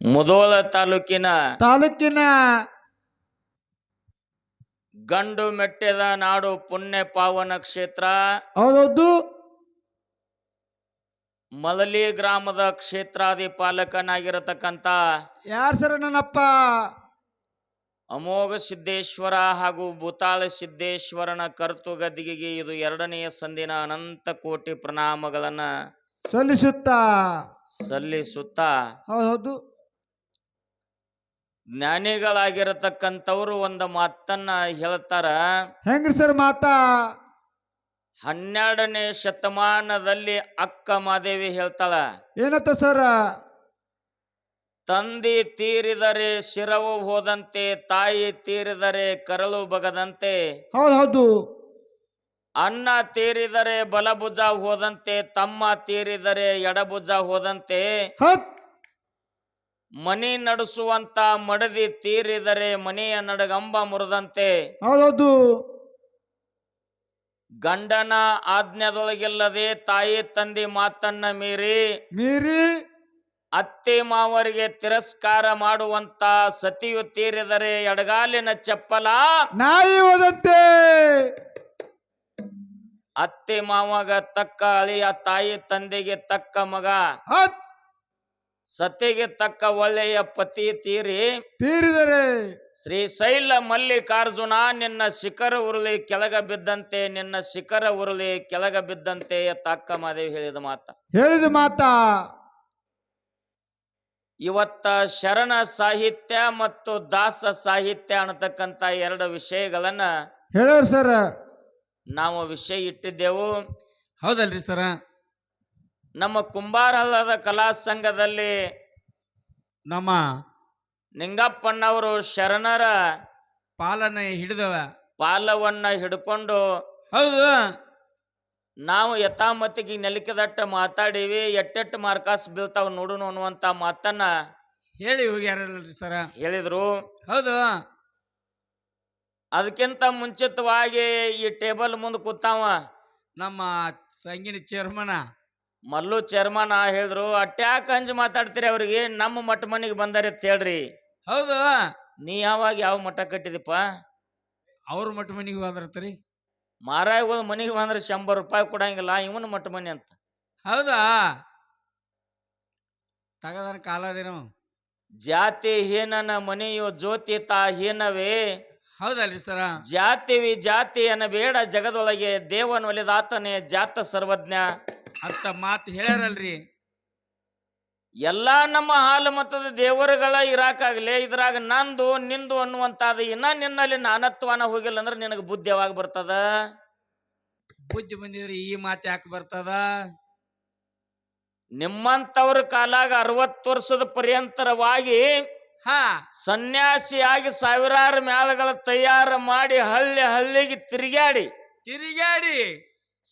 ಮುದೋಳ ತಾಲೂಕಿನ ತಾಲೂಕಿನ ಗಂಡು ಮೆಟ್ಟದ ನಾಡು ಪುಣ್ಯ ಪಾವನ ಕ್ಷೇತ್ರ. ಹೌದೌದು. ಮಲಲಿ ಗ್ರಾಮದ ಕ್ಷೇತ್ರಾಧಿಪಾಲಕನಾಗಿರತಕ್ಕಂತ ಯಾರ್ ಸರ ನನ್ನಪ್ಪ? ಅಮೋಘ ಸಿದ್ದೇಶ್ವರ ಹಾಗೂ ಭೂತಾಳ ಸಿದ್ದೇಶ್ವರನ ಕರ್ತು ಗದ್ದಿಗೆಗೆ ಇದು ಎರಡನೆಯ ಸಂದಿನ ಅನಂತ ಕೋಟಿ ಪ್ರಣಾಮಗಳನ್ನ ಸಲ್ಲಿಸುತ್ತ? ಸಲ್ಲಿಸುತ್ತಾ? ಹೌದು ಜ್ಞಾನಿಗಳಾಗಿರತಕ್ಕಂಥವ್ರು ಒಂದು ಮಾತನ್ನ ಹೇಳ್ತಾರ. ಹೆಂಗ್ರಿ ಸರ್ ಮಾತಾ? ಹನ್ನೆರಡನೇ ಶತಮಾನದಲ್ಲಿ ಅಕ್ಕ ಮಾದೇವಿ ಹೇಳ್ತಾಳ. ಏನತ್ತ ಸರ್? ತಂದಿ ತೀರಿದರೆ ಶಿರವು ಹೋದಂತೆ ತಾಯಿ ತೀರಿದರೆ ಕರಳು ಬಗದಂತೆ. ಹೌದು ಹೌದು ಅನ್ನ ತೀರಿದರೆ ಬಲಭುಜ ಹೋದಂತೆ ತಮ್ಮ ತೀರಿದರೆ ಎಡಭುಜ ಹೋದಂತೆ. ಹತ್ ಮನಿ ನಡೆಸುವಂತ ಮಡದಿ ತೀರಿದರೆ ಮನೆಯ ನಡಗಂಬ ಮುರಿದಂತೆ ಹೌದೌದು ಗಂಡನ ಆಜ್ಞೆದೊಳಗಿಲ್ಲದೆ ತಾಯಿ ತಂದಿ ಮಾತನ್ನ ಮೀರಿ ಮೀರಿ ಅತ್ತೆ ಮಾವರಿಗೆ ತಿರಸ್ಕಾರ ಮಾಡುವಂತ ಸತಿಯು ತೀರಿದರೆ ಎಡಗಾಲಿನ ಚಪ್ಪಲ ನಾಯಿ ಹೋದಂತೆ. ಅತ್ತೆ ಮಾವಗ ತಕ್ಕ ಅಳಿಯ ತಾಯಿ ತಂದೆಗೆ ತಕ್ಕ ಮಗ ಹತ್ ಸತಿಗೆ ತಕ್ಕ ಒಳ್ಳೆಯ ಪತಿ ತೀರಿ. ತೀರಿದರೆ ಶ್ರೀಶೈಲ ಮಲ್ಲಿಕಾರ್ಜುನ ನಿನ್ನ ಶಿಖರ ಉರುಳಿ ಕೆಳಗ ಬಿದ್ದಂತೆ ನಿನ್ನ ಶಿಖರ ಉರುಳಿ ಕೆಳಗ ಬಿದ್ದಂತೆ ತಕ್ಕ ಮಾದೇವಿ ಹೇಳಿದ ಮಾತ. ಹೇಳಿದ ಮಾತಾ. ಇವತ್ತ ಶರಣ ಸಾಹಿತ್ಯ ಮತ್ತು ದಾಸ ಸಾಹಿತ್ಯ ಅನ್ನತಕ್ಕಂತ ಎರಡು ವಿಷಯಗಳನ್ನ ಹೇಳೋರು ಸರ್. ನಾವು ವಿಷಯ ಇಟ್ಟಿದ್ದೆವು. ಹೌದಲ್ರಿ ಸರ. ನಮ್ಮ ಕುಂಬಾರಹಳ್ಳದ ಕಲಾ ಸಂಘದಲ್ಲಿ ನಮ್ಮ ನಿಂಗಪ್ಪನವರು ಶರಣರ ಪಾಲನೆ ಹಿಡಿದವ. ಪಾಲವನ್ನ ಹಿಡ್ಕೊಂಡು ಹೌದು. ನಾವು ಯಥಾಮತಿಗೆ ನೆಲಕದಟ್ಟ ಮಾತಾಡೀವಿ ಎಟ್ಟೆಟ್ಟು ಮಾರ್ಕಾಸ್ ಬೀಳ್ತಾವ ನೋಡುನು ಅನ್ನುವಂತ ಮಾತನ್ನ ಹೇಳಿ ಹೋಗ್ಯಾರಲ್ರಿ ಸರ. ಹೇಳಿದ್ರು. ಹೌದು. ಅದಕ್ಕಿಂತ ಮುಂಚಿತವಾಗಿ ಈ ಟೇಬಲ್ ಮುಂದೆ ಕೂತಾವ. ನಮ್ಮ ಸಂಗಿನ ಚೇರ್ಮನ ಮಲ್ಲು ಚೇರ್ಮನ್ ಹೇಳಿದ್ರು ಅಟ್ಯಾಕ್ ಅಂಜ್ ಮಾತಾಡ್ತೀರಿ ಅವ್ರಿಗೆ ನಮ್ಮ ಮಠ ಮನೆಗೆ ಬಂದಾರೆ ಅಂತ ಹೇಳ್ರಿ. ಹೌದು. ನೀ ಯಾವಾಗ ಯಾವ ಮಠ ಕಟ್ಟಿದಿಪ್ಪ? ಅವ್ರ ಮಠ ಮನಿಗೆ ಹೋದ್ರತ್ರಿ ಹೋದ ಮನೆಗೆ ಬಂದ್ರೆ ಶಂಬರ್ ರೂಪಾಯಿ ಕೊಡಂಗಿಲ್ಲ ಇವನು ಮಠ ಮನೆ ಅಂತ. ಹೌದಾ? ತಗದನ ಕಾಲದೇನು ಜಾತಿ ಹೀನನ ಮನೆಯು ಜ್ಯೋತಿ ತಾ ಹೀನವೇ. ಹೌದಲ್ರಿ ಸರ. ಜಾತಿವಿ ಜಾತಿ ಬೇಡ ಜಗದೊಳಗೆ ದೇವನ ಒಲಿದಾತನೇ ಜಾತ ಸರ್ವಜ್ಞ. ಅಂತ ಮಾತು ಹೇಳ್ಯಾರಲ್ರಿ. ಎಲ್ಲ ನಮ್ಮ ಹಾಲು ಮತದ ದೇವರುಗಳ ಇರಾಕಾಗ್ಲಿ ಇದ್ರಾಗ ನಂದು ನಿಂದು ಅನ್ನುವಂತಾದ ಇನ್ನ ನಿನ್ನಲ್ಲಿ ನಾನತ್ವನ ಹೋಗಿಲ್ಲ ಅಂದ್ರೆ ನಿನಗೆ ಬುದ್ಧಿ ಯಾವಾಗ ಬರ್ತದ? ಬುದ್ಧಿ ಬಂದಿದ್ರಿ ಈ ಮಾತು ಯಾಕೆ ಬರ್ತದ? ನಿಮ್ಮಂತವ್ರ ಕಾಲಾಗ ಅರವತ್ತು ವರ್ಷದ ಪರ್ಯಂತರವಾಗಿ ಹ. ಸನ್ಯಾಸಿಯಾಗಿ ಸಾವಿರಾರು ಮ್ಯಾಲಗಳ ತಯಾರು ಮಾಡಿ ಹಳ್ಳಿ ಹಳ್ಳಿಗೆ ತಿರುಗಾಡಿ ತಿರುಗಾಡಿ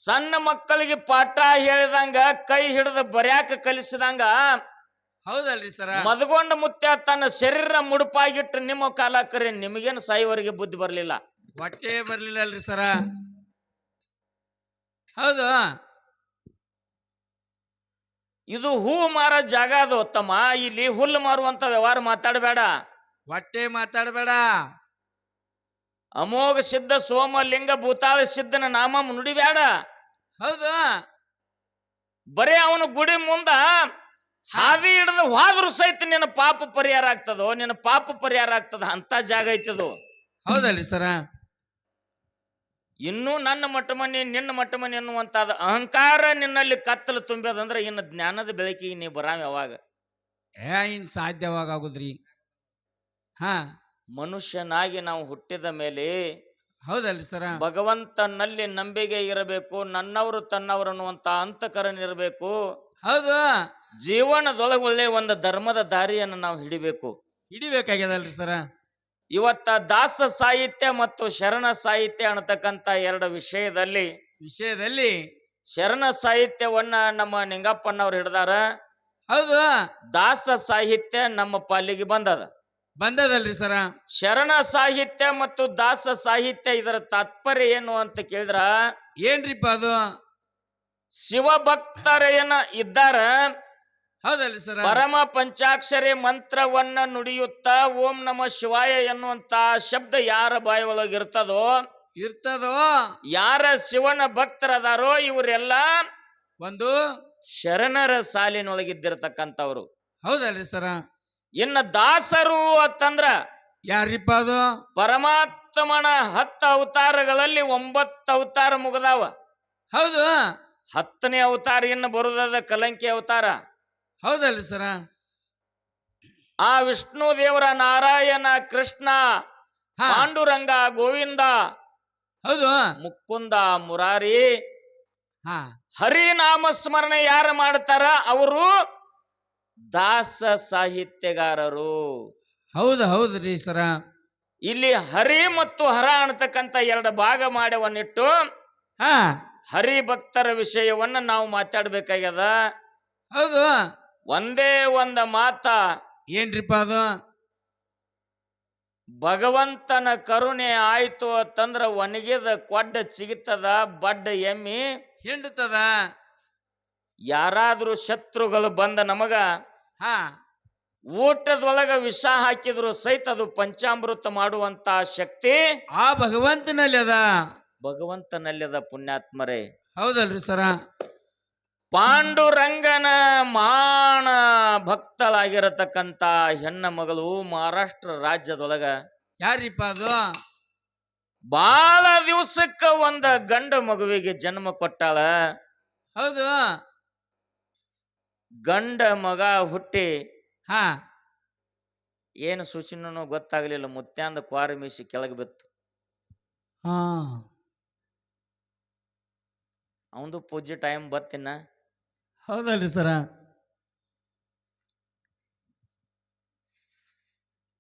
ಸಣ್ಣ ಮಕ್ಕಳಿಗೆ ಪಾಠ ಹೇಳಿದಂಗ ಕೈ ಹಿಡಿದು ಬರ್ಯಾಕ ಕಲಿಸಿದಂಗ ಹೌದಲ್ರಿ ಸರ. ಮದಗೊಂಡ ಮುತ್ಯ ತನ್ನ ಶರೀರ ಮುಡುಪಾಗಿಟ್ಟು ನಿಮ್ಮ ಕಾಲ ಕರೆ ನಿಮಗೇನು ಸಾಯಿವರೆಗೆ ಬುದ್ಧಿ ಬರಲಿಲ್ಲ. ಹೊಟ್ಟೆ ಬರ್ಲಿಲ್ಲಲ್ರಿ ಸರ. ಹೌದು. ಇದು ಹೂ ಮಾರ ಜಾಗ ಅದು ತಮ್ಮ ಇಲ್ಲಿ ಹುಲ್ಲು ಮಾರುವಂತ ವ್ಯವಹಾರ ಮಾತಾಡಬೇಡ. ಹೊಟ್ಟೆ ಮಾತಾಡಬೇಡ. ಅಮೋಘ ಸಿದ್ಧ ಸೋಮಲಿಂಗ ಭೂತಾಳ ಸಿದ್ಧನ ನಾಮ ನುಡಿಬೇಡ ಹೌದು? ಬರೇ ಅವನು ಗುಡಿ ಮುಂದ ಹಾದಿ ಹಿಡಿದು ಹೋದ್ರು ಸಹಿತ ನಿನ್ನ ಪಾಪ ಪರಿಹಾರ ಆಗ್ತದೋ ನಿನ್ನ ಪಾಪ ಪರಿಹಾರ ಆಗ್ತದ ಅಂತ ಜಾಗ ಐತದು. ಹೌದಲ್ರಿ ಸರ. ಇನ್ನೂ ನನ್ನ ಮಟ್ಟ ಮನೆ ನಿನ್ನ ಮಟ್ಟ ಮನೆ ಅನ್ನುವಂತಾದ ಅಹಂಕಾರ ನಿನ್ನಲ್ಲಿ ಕತ್ತಲು ತುಂಬ್ಯದಂದ್ರೆ ಇನ್ನು ಜ್ಞಾನದ ಬೆಳಕಿಗೆ ನೀ ಬರಾಮ ಯಾವಾಗ? ಏನ್ ಇನ್ ಸಾಧ್ಯವಾಗ ಆಗುದ್ರಿ? ಹಾ. ಮನುಷ್ಯನಾಗಿ ನಾವು ಹುಟ್ಟಿದ ಮೇಲೆ ಹೌದಲ್ರಿ ಸರ. ಭಗವಂತನಲ್ಲಿ ನಂಬಿಕೆ ಇರಬೇಕು ನನ್ನವರು ತನ್ನವರು ಅನ್ನುವಂತ ಅಂತಕರಣ ಇರಬೇಕು. ಹೌದು. ಜೀವನದೊಳಗೆ ಒಳ್ಳೆ ಒಂದು ಧರ್ಮದ ದಾರಿಯನ್ನು ನಾವು ಹಿಡಿಬೇಕು. ಹಿಡಿಬೇಕಾಗ್ಯದಲ್ರಿ ಸರ. ಇವತ್ತ ದಾಸ ಸಾಹಿತ್ಯ ಮತ್ತು ಶರಣ ಸಾಹಿತ್ಯ ಅನ್ನತಕ್ಕಂತ ಎರಡು ವಿಷಯದಲ್ಲಿ ವಿಷಯದಲ್ಲಿ ಶರಣ ಸಾಹಿತ್ಯವನ್ನ ನಮ್ಮ ನಿಂಗಪ್ಪನವ್ರು ಹಿಡ್ದಾರ. ಹೌದು. ದಾಸ ಸಾಹಿತ್ಯ ನಮ್ಮ ಪಾಲಿಗೆ ಬಂದದ. ಬಂದದಲ್ರಿ ಸರ? ಶರಣ ಸಾಹಿತ್ಯ ಮತ್ತು ದಾಸ ಸಾಹಿತ್ಯ ಇದರ ತಾತ್ಪರ್ಯ ಏನು ಅಂತ ಕೇಳಿದ್ರ? ಏನ್ರಿಪ್ಪ ಅದು? ಶಿವಭಕ್ತರ ಏನ ಇದ್ದಾರ? ಹೌದಲ್ರಿ ಸರ. ಪರಮ ಪಂಚಾಕ್ಷರಿ ಮಂತ್ರವನ್ನ ನುಡಿಯುತ್ತಾ ಓಂ ನಮ ಶಿವಾಯ ಎನ್ನುವಂತ ಶಬ್ದ ಯಾರ ಬಾಯಿ ಒಳಗಿರ್ತದೋ ಇರ್ತದೋ? ಯಾರ ಶಿವನ ಭಕ್ತರದಾರೋ ಇವರೆಲ್ಲ ಒಂದು ಶರಣರ ಸಾಲಿನೊಳಗಿದ್ದಿರತಕ್ಕಂಥವ್ರು. ಹೌದಲ್ರಿ ಸರ. ಇನ್ನ ದಾಸರು ಅಂತಂದ್ರ ಯಾರಿಪ್ಪ ಅದು? ಪರಮಾತ್ಮನ ಹತ್ತು ಅವತಾರಗಳಲ್ಲಿ ಒಂಬತ್ತು ಅವತಾರ ಮುಗದಾವ. ಹೌದು. ಹತ್ತನೇ ಅವತಾರ ಇನ್ನು ಬರುದದ ಕಲಂಕಿ ಅವತಾರ. ಹೌದಲ್ರಿ ಸರ. ಆ ವಿಷ್ಣು ದೇವರ ನಾರಾಯಣ ಕೃಷ್ಣ ಹಾ. ಪಾಂಡುರಂಗ ಗೋವಿಂದ ಹೌದು. ಮುಕುಂದ ಮುರಾರಿ ಹಾ. ಹರಿನಾಮ ಸ್ಮರಣೆ ಯಾರು ಮಾಡ್ತಾರ? ಅವರು ದಾಸ ಸಾಹಿತ್ಯಗಾರರು ಹೌದು ಹೌದ್ರಿ ಸರ. ಇಲ್ಲಿ ಹರಿ ಮತ್ತು ಹರ ಅನ್ನತಕ್ಕಂತ ಎರಡು ಭಾಗ ಮಾಡ್ಯವನ್ನಿಟ್ಟು ಹಾ. ಹರಿ ಭಕ್ತರ ವಿಷಯವನ್ನ ನಾವು ಮಾತಾಡ್ಬೇಕಾಗ್ಯದ. ಹೌದು. ಒಂದೇ ಒಂದ ಮಾತ. ಏನ್ರಿಪ್ಪ ಅದು? ಭಗವಂತನ ಕರುಣೆ ಆಯ್ತು ಅಂತಂದ್ರ ಒಣಗಿದ ಕೊಡ್ಡ ಚಿಗಿತದ ಬಡ್ಡ ಎಮ್ಮಿ ಹಿಂಡ್ತದ ಯಾರಾದ್ರೂ ಶತ್ರುಗಳು ಬಂದ ನಮಗ ಹಾ. ಊಟದೊಳಗ ವಿಷ ಹಾಕಿದ್ರು ಸಹಿತ ಅದು ಪಂಚಾಮೃತ ಮಾಡುವಂತ ಶಕ್ತಿ ಆ ಭಗವಂತನಲ್ಲಿ ಅದ. ಭಗವಂತನಲ್ಲಿದ ಪುಣ್ಯಾತ್ಮರೇ. ಹೌದಲ್ರಿ ಸರ. ಪಾಂಡುರಂಗನ ಮಾಣ ಭಕ್ತಳಾಗಿರತಕ್ಕಂತ ಹೆಣ್ಣ ಮಗಳು ಮಹಾರಾಷ್ಟ್ರ ರಾಜ್ಯದೊಳಗ ಯಾರಿಪ್ಪ ಅದು? ಬಾಳ ದಿವಸಕ್ಕ ಒಂದ ಗಂಡ ಮಗುವಿಗೆ ಜನ್ಮ ಕೊಟ್ಟಾಳ. ಹೌದು. ಗಂಡ ಮಗ ಹುಟ್ಟಿ ಹಾ. ಏನು ಸೂಚನೂ ಗೊತ್ತಾಗಲಿಲ್ಲ. ಮುತ್ಯಾಂದ ಕ್ವಾರಿ ಮೀಸಿ ಕೆಳಗೆ ಬಿತ್ತು. ಹಾ. ಅವಂದು ಪೂಜೆ ಟೈಮ್ ಬತ್ತಿನ. ಹೌದಲ್ರಿ ಸರ.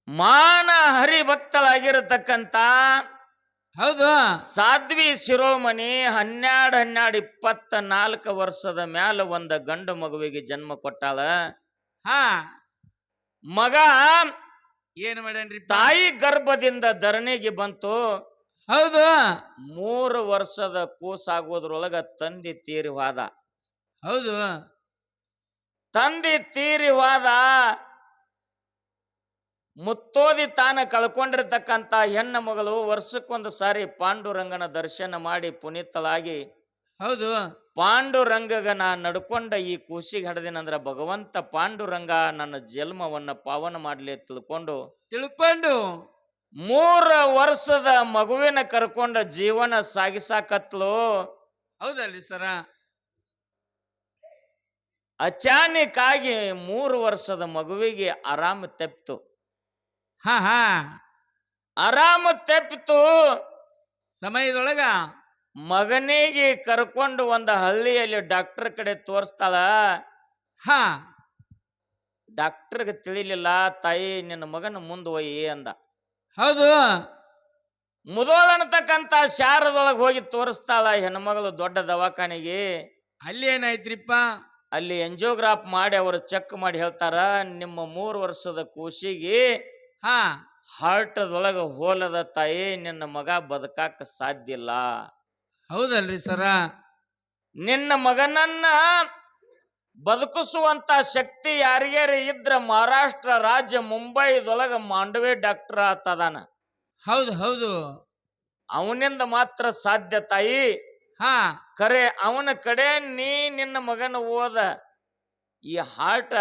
ಮಾನ ಹರಿಭಕ್ತಳಾಗಿರತಕ್ಕಂತ ಹೌದು. ಸಾಧ್ವಿ ಶಿರೋಮಣಿ ಹನ್ನೆರಡು ಹನ್ನೆರಡು ಇಪ್ಪತ್ತ ನಾಲ್ಕು ವರ್ಷದ ಮ್ಯಾಲ ಒಂದ ಗಂಡು ಮಗುವಿಗೆ ಜನ್ಮ ಕೊಟ್ಟಾಳ. ಹಾ. ಮಗ ಏನ್ ಮಾಡ್ಯಾನ್ರಿ ತಾಯಿ ಗರ್ಭದಿಂದ ಧರಣಿಗೆ ಬಂತು. ಹೌದು. ಮೂರು ವರ್ಷದ ಕೂಸಾಗೋದ್ರೊಳಗ ತಂದಿ ತೀರಿ ಹೋದ ಹೌದು. ತಂದಿ ತೀರಿ ಹೋದ ಮುತ್ತೋದಿ ತಾನ ಕಳ್ಕೊಂಡಿರ್ತಕ್ಕಂಥ ಹೆಣ್ಣು ಮಗಳು ವರ್ಷಕ್ಕೊಂದು ಸಾರಿ ಪಾಂಡುರಂಗನ ದರ್ಶನ ಮಾಡಿ ಪುನೀತಲಾಗಿ ಹೌದು. ಪಾಂಡುರಂಗಗ ನಾ ನಡ್ಕೊಂಡ ಈ ಕೂಸಿಗೆ ಹಡದಿನಂದ್ರ ಭಗವಂತ ಪಾಂಡುರಂಗ ನನ್ನ ಜನ್ಮವನ್ನ ಪಾವನ ಮಾಡಲಿ ತಿಳ್ಕೊಂಡು ತಿಳ್ಕೊಂಡು. ಮೂರ ವರ್ಷದ ಮಗುವಿನ ಕರ್ಕೊಂಡ ಜೀವನ ಸಾಗಿಸಾಕತ್ಲು. ಹೌದಲ್ರಿ ಸರ. ಅಚಾನಕ್ ಆಗಿ ಮೂರು ವರ್ಷದ ಮಗುವಿಗೆ ಆರಾಮ ತೆಪ್ತು. ಹಾ ಹಾ. ಆರಾಮ ತೆಪ್ಪಿತು. ಸಮಯದೊಳಗ ಮಗನಿಗೆ ಕರ್ಕೊಂಡು ಒಂದು ಹಳ್ಳಿಯಲ್ಲಿ ಡಾಕ್ಟರ್ ಕಡೆ ತೋರಿಸ್ತಾಳ. ಹಾ. ಡಾಕ್ಟರ್ಗೆ ತಿಳಿಲಿಲ್ಲ ತಾಯಿ ನಿನ್ನ ಮಗನ ಮುಂದೆ ಹೋಯಿ ಅಂದ. ಹೌದು. ಮುದೋಲ್ ಅನ್ನತಕ್ಕಂತ ಶಾರದೊಳಗೆ ಹೋಗಿ ತೋರಿಸ್ತಾಳ ಹೆಣ್ಮಗಳು ದೊಡ್ಡ ದವಾಖಾನೆಗೆ. ಅಲ್ಲಿ ಏನಾಯ್ತ್ರಿಪ್ಪ? ಅಲ್ಲಿ ಎಂಜಿಯೋಗ್ರಾಫ್ ಮಾಡಿ ಅವರು ಚೆಕ್ ಮಾಡಿ ಹೇಳ್ತಾರ ನಿಮ್ಮ ಮೂರು ವರ್ಷದ ಕೂಸಿಗೆ ಹಾ. ಹಾರ್ಟದೊಳಗ ಹೋಲದ ತಾಯಿ ನಿನ್ನ ಮಗ ಬದುಕಾಕ ಸಾಧ್ಯ ಇಲ್ಲ. ಹೌದಲ್ರಿ ಸರ. ನಿನ್ನ ಮಗನನ್ನ ಬದುಕಿಸುವಂತ ಶಕ್ತಿ ಯಾರಿಗಾರ ಇದ್ರ ಮಹಾರಾಷ್ಟ್ರ ರಾಜ್ಯ ಮುಂಬೈದೊಳಗ ಮಾಂಡವೆ ಡಾಕ್ಟರ್ ಆತದಾನ. ಹೌದು ಹೌದು. ಅವನಿಂದ ಮಾತ್ರ ಸಾಧ್ಯ ತಾಯಿ. ಹಾ. ಕರೆ ಅವನ ಕಡೆ ನೀ ನಿನ್ನ ಮಗನ ಓದ. ಈ ಹಾರ್ಟ್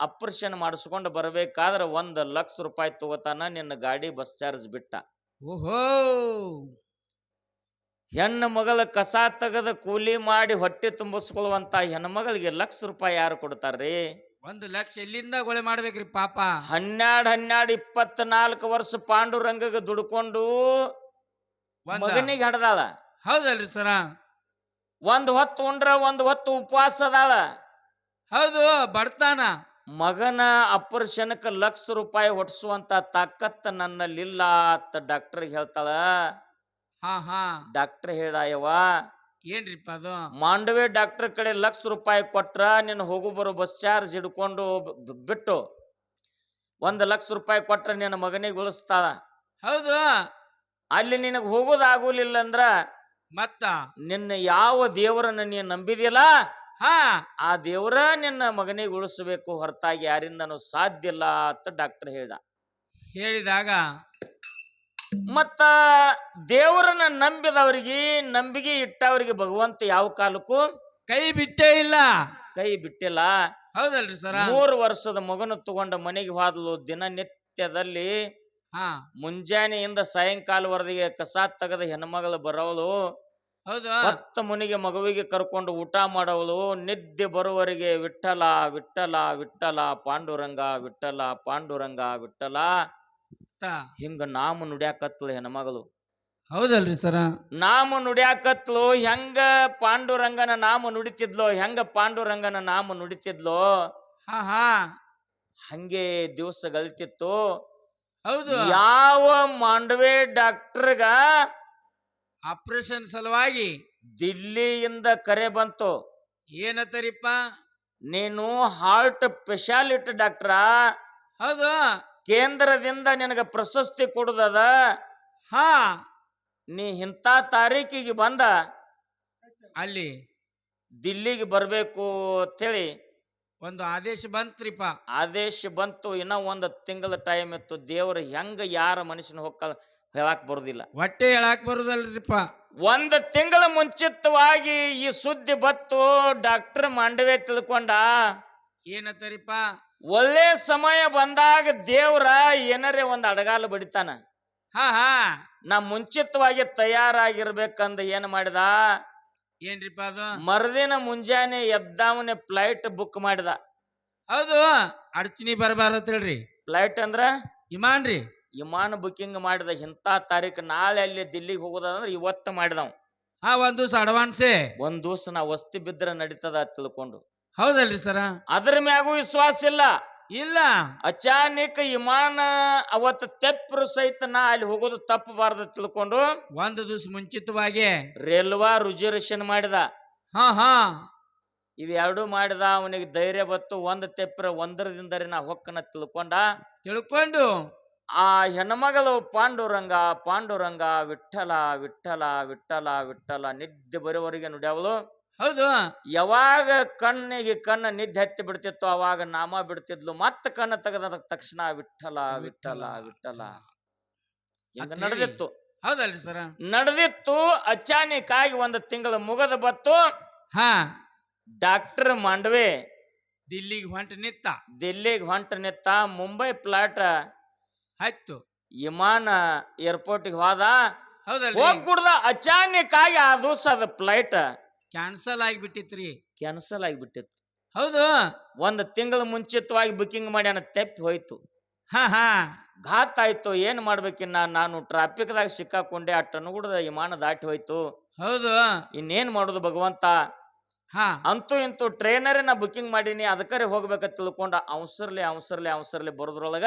ಆಪರೇಷನ್ ಮಾಡಿಸ್ಕೊಂಡು ಬರಬೇಕಾದ್ರೆ ಒಂದು ಲಕ್ಷ ರೂಪಾಯಿ ತಗೋತಾನ ನಿನ್ನ ಗಾಡಿ ಬಸ್ ಚಾರ್ಜ್ ಬಿಟ್ಟ. ಓಹೋ! ಹೆಣ್ಣು ಮಗಳ ಕಸ ತೆಗೆದ ಕೂಲಿ ಮಾಡಿ ಹೊಟ್ಟೆ ತುಂಬಿಸ್ಕೊಳ್ಳುವಂತ ಹೆಣ್ಮಗಳಿಗೆ ಲಕ್ಷ ರೂಪಾಯಿ ಯಾರು ಕೊಡ್ತಾರ್ರಿ ಒಂದು ಲಕ್ಷ ಎಲ್ಲಿಂದ ಗೊಳೆ ಮಾಡ್ಬೇಕ್ರಿ ಪಾಪ. ಹನ್ನೆರಡು ಹನ್ನೆರಡು ಇಪ್ಪತ್ನಾಲ್ಕು ವರ್ಷ ಪಾಂಡುರಂಗಗೆ ದುಡ್ಕೊಂಡು ಒಂದ? ಮಗನಿಗೆ ಹಡ್ದಾಳ ಹೌದಲ್ರಿ ಸರ. ಒಂದ್ ಹೊತ್ತು ಉಂಡ್ರ ಒಂದ್ ಹೊತ್ತು ಉಪವಾಸ ಅದಾಳ. ಹೌದು ಬಡತನ. ಮಗನ ಅಪರ್ಶನಕ್ಕೆ ಲಕ್ಷ ರೂಪಾಯಿ ಹೊಡ್ಸುವಂತ ತಾಕತ್ ನನ್ನಲ್ಲಿಲ್ಲ ಅಂತ ಡಾಕ್ಟರ್ ಹೇಳ್ತಾಳ. ಹಾ ಹಾ. ಡಾಕ್ಟರ್ ಹೇಳ್ದಾಯವ್ವ ಏನ್ರಿಪ್ಪ ಅದು? ಮಾಂಡವೆ ಡಾಕ್ಟರ್ ಕಡೆ ಲಕ್ಷ ರೂಪಾಯಿ ಕೊಟ್ರ ನಿನ್ನ ಹೋಗು ಬರೋ ಬಸ್ ಚಾರ್ಜ್ ಹಿಡ್ಕೊಂಡು ಬ- ಬಿಟ್ಟು ಒಂದು ಲಕ್ಷ ರೂಪಾಯಿ ಕೊಟ್ರ ನಿನ್ನ ಮಗನಿಗೆ ಉಳಿಸ್ತಾಳ. ಹೌದು. ಅಲ್ಲಿ ನಿನಗೆ ಹೋಗೋದಾಗುಲಿಲ್ಲ ಅಂದ್ರ ಮತ್ತ? ನಿನ್ನ ಯಾವ ದೇವರನ್ನ ನೀನು ನಂಬಿದಿಲ್ಲ ಹಾ ಆ ದೇವರ ನಿನ್ನ ಮಗನಿಗೆ ಉಳಿಸ್ಬೇಕು ಹೊರತಾಗಿ ಯಾರಿಂದನೂ ಸಾಧ್ಯ ಇಲ್ಲ ಅಂತ ಡಾಕ್ಟರ್ ಹೇಳ್ದ. ಹೇಳಿದಾಗ ಮತ್ತ ದೇವರನ್ನ ನಂಬಿದವರಿಗೆ ನಂಬಿಕೆ ಇಟ್ಟವರಿಗೆ ಭಗವಂತ ಯಾವ ಕಾಲಕ್ಕೂ ಕೈ ಬಿಟ್ಟೇ ಇಲ್ಲ. ಕೈ ಬಿಟ್ಟಿಲ್ಲ. ಹೌದಲ್ರಿ ಸರ? ಮೂರು ವರ್ಷದ ಮಗನ ತಗೊಂಡ ಮನೆಗೆ ಹೋದಲು ದಿನನಿತ್ಯದಲ್ಲಿ ಹಾ. ಮುಂಜಾನೆಯಿಂದ ಸಾಯಂಕಾಲವರೆಗೆ ಕಸ ತೆಗೆದ ಹೆಣ್ಮಗಳು ಬರೋವಳು. ಹೌದು? ಹೊತ್ತ ಮುನಿಗೆ ಮಗುವಿಗೆ ಕರ್ಕೊಂಡು ಊಟ ಮಾಡವಳು ನಿದ್ದೆ ಬರುವರಿಗೆ ವಿಠಲ ವಿಠಲ ವಿಠಲ ಪಾಂಡುರಂಗ ವಿಠಲ ಪಾಂಡುರಂಗ ವಿಠಲ. ತ. ಹಿಂಗ ನಾಮ ನುಡ್ಯಾಕತ್ಲ ಹೆಣ್ಮಗಳು ಹೌದಲ್ರಿ ಸರ. ನಾಮ ನುಡ್ಯಾಕತ್ಲು ಹೆಂಗ ಪಾಂಡುರಂಗನ ನಾಮ ನುಡಿತಿದ್ಲೋ ಹೆಂಗ ಪಾಂಡುರಂಗನ ನಾಮ ನುಡಿತಿದ್ಲೋ. ಹಾ ಹಾ. ಹಂಗೆ ದಿವಸ ಗಲ್ತಿತ್ತು. ಹೌದು. ಯಾವ ಮಾಂಡವೆ ಡಾಕ್ಟರ್ಗ ಆಪರೇಷನ್ ಸಲುವಾಗಿ ದಿಲ್ಲಿಯಿಂದ ಕರೆ ಬಂತು. ಏನತ್ತರಿಪ್ಪ? ನೀನು ಹಾರ್ಟ್ ಸ್ಪೆಷಾಲಿಟಿ ಡಾಕ್ಟ್ರ. ಹೌದು. ಕೇಂದ್ರದಿಂದ ನಿನಗೆ ಪ್ರಶಸ್ತಿ ಕೊಡುದದ. ಹಾ. ನೀ ಇಂಥ ತಾರೀಕಿಗೆ ಬಂದ. ಅಲ್ಲಿ. ದಿಲ್ಲಿಗೆ ಬರಬೇಕು ಅಂತೇಳಿ. ಒಂದು ಆದೇಶ ಬಂತ್ರಿಪ್ಪ. ಆದೇಶ ಬಂತು. ಇನ್ನ ಒಂದು ತಿಂಗಳ ಟೈಮ್ ಇತ್ತು. ದೇವರು ಹೆಂಗ ಯಾರ ಮನುಷ್ಯನ ಹೊಕ್ಕ ಹೇಳಕ್ ಬರುದಿಲ್ಲ. ಹೊಟ್ಟೆ ಹೇಳಕ್ ಬರುದಲ್ರಿಪ್ಪ. ಒಂದು ತಿಂಗಳ ಮುಂಚಿತವಾಗಿ ಈ ಸುದ್ದಿ ಬತ್ತು ಡಾಕ್ಟರ್ ಮಾಂಡವೆ ತಿಳ್ಕೊಂಡ. ಏನತ್ತರಿಪ್ಪ ಒಳ್ಳೆ ಸಮಯ ಬಂದಾಗ ದೇವ್ರ ಏನರೇ ಒಂದು ಅಡಗಾಲ ಬಡಿತಾನ. ಹಾ ಹಾ. ನಾ ಮುಂಚಿತವಾಗಿ ತಯಾರಾಗಿರ್ಬೇಕಂದ ಏನ್ ಮಾಡಿದ? ಏನ್ರಿಪ್ಪ ಅದು? ಮರುದಿನ ಮುಂಜಾನೆ ಎದ್ದಾವನೆ ಫ್ಲೈಟ್ ಬುಕ್ ಮಾಡಿದ. ಹೌದು ಅಡಚಣಿ ಹೇಳ್ರಿ ಫ್ಲೈಟ್ ಅಂದ್ರ? ಇಮಾನ್ ರೀ ವಿಮಾನ ಬುಕಿಂಗ್ ಮಾಡಿದ ಇಂಥ ತಾರೀಕು ನಾಳೆ ಅಲ್ಲಿ ದಿಲ್ಲಿಗೆ ಹೋಗೋದಂದ್ರೆ ಇವತ್ತು ಮಾಡಿದವ್. ಹಾ ಒಂದ್ ದಿವಸ ಅಡ್ವಾನ್ಸೇ ಒಂದ್ ದಿವಸ ನಾ ವಸ್ತಿ ಬಿದ್ರೆ ನಡೀತದ ತಿಳ್ಕೊಂಡು. ಹೌದಲ್ರಿ ಸರ ಅದ್ರ ಮ್ಯಾಗೂ ವಿಶ್ವಾಸ ಇಲ್ಲ. ಇಲ್ಲ. ಅಚಾನಕ್ ವಿಮಾನ ಅವತ್ತು ತೆಪ್ಪರು ಸಹಿತ ನಾ ಅಲ್ಲಿ ಹೋಗೋದು ತಪ್ಪಬಾರ್ದು ತಿಳ್ಕೊಂಡು ಒಂದು ದಿವಸ ಮುಂಚಿತವಾಗಿ? ರೇಲ್ವಾ ರಿಸರ್ವೇಶನ್ ಮಾಡಿದ. ಹಾ ಹಾ. ಇವೆರಡು ಮಾಡಿದ ಅವನಿಗೆ ಧೈರ್ಯ ಬತ್ತು ಒಂದ್ ತೆಪ್ಪರ ಒಂದರದಿಂದರಿ ನಾ ಹೊಕ್ಕನ ತಿಳ್ಕೊಂಡ. ತಿಳ್ಕೊಂಡು ಆ ಹೆಣ್ಮಗಳು ಪಾಂಡುರಂಗ ಪಾಂಡುರಂಗ ವಿಠಲ ವಿಠಲ ವಿಠಲ ವಿಠಲ ನಿದ್ದೆ ಬರೋವರೆಗೆ ನುಡಿಯವಳು ಹೌದು. ಯಾವಾಗ ಕಣ್ಣಿಗೆ ಕಣ್ಣು ನಿದ್ದೆ ಹತ್ತಿ ಬಿಡ್ತಿತ್ತು ಅವಾಗ ನಾಮ ಬಿಡ್ತಿದ್ಲು. ಮತ್ತೆ ಕಣ್ಣು ತೆಗೆದ ತಕ್ಷಣ ವಿಠಲ ವಿಠಲ ವಿಠಲ ಹಿಂಗ. ನಡೆದಿತ್ತು? ಹೌದಲ್ರಿ ಸರ. ನಡೆದಿತ್ತು. ಅಚಾನಿಕ್ ಆಗಿ ಒಂದು ತಿಂಗಳು ಮುಗದ ಬತ್ತು ಹಾ. ಡಾಕ್ಟರ್ ಮಾಂಡವೆ. ದಿಲ್ಲಿಗೆ ಹೊಂಟ ನಿತ್ತ. ದಿಲ್ಲಿಗೆ ಹೊಂಟ ನಿತ್ತ. ಮುಂಬೈ ಪ್ಲಾಟ್ ಹತ್ತು ವಿಮಾನ ಏರ್ಪೋರ್ಟಿಗೆ ಹೋದ. ಹೋಗ್ಬಿಡ್ದ ಅಚಾನಕ್ ಆಗಿ ಆ ದಿವಸ ಅದ ಫ್ಲೈಟ್ ಕ್ಯಾನ್ಸಲ್ ಆಗಿಬಿಟ್ಟಿತ್ರಿ. ಕ್ಯಾನ್ಸಲ್ ಆಗಿಬಿಟ್ಟಿತ್ತು. ಹೌದು. ಒಂದ್ ತಿಂಗಳ ಮುಂಚಿತವಾಗಿ ಬುಕಿಂಗ್ ಮಾಡ್ಯಾನ ತೆಪ್ಪಿ ಹೋಯ್ತು. ಹಾ ಹಾ. ಘಾತ್ ಆಯ್ತು. ಏನ್ ಮಾಡ್ಬೇಕಿನ್ನ? ನಾನು ಟ್ರಾಫಿಕ್ದಾಗ ಸಿಕ್ಕಾಕೊಂಡೆ ಆ ಕೂಡ ವಿಮಾನ ದಾಟಿ ಹೋಯ್ತು. ಹೌದು. ಇನ್ನೇನ್ ಮಾಡೋದು ಭಗವಂತ? ಅಂತೂ ಇಂತೂ ಟ್ರೈನರ್ ನಾ ಬುಕಿಂಗ್ ಮಾಡೀನಿ. ಅದಕ್ಕರೆ ಹೋಗ್ಬೇಕಂತ ತಿಳ್ಕೊಂಡ ಅವಸರ್ಲಿ ಅವಸರ್ಲಿ ಅವಸರ್ಲಿ ಬರೋದ್ರೊಳಗ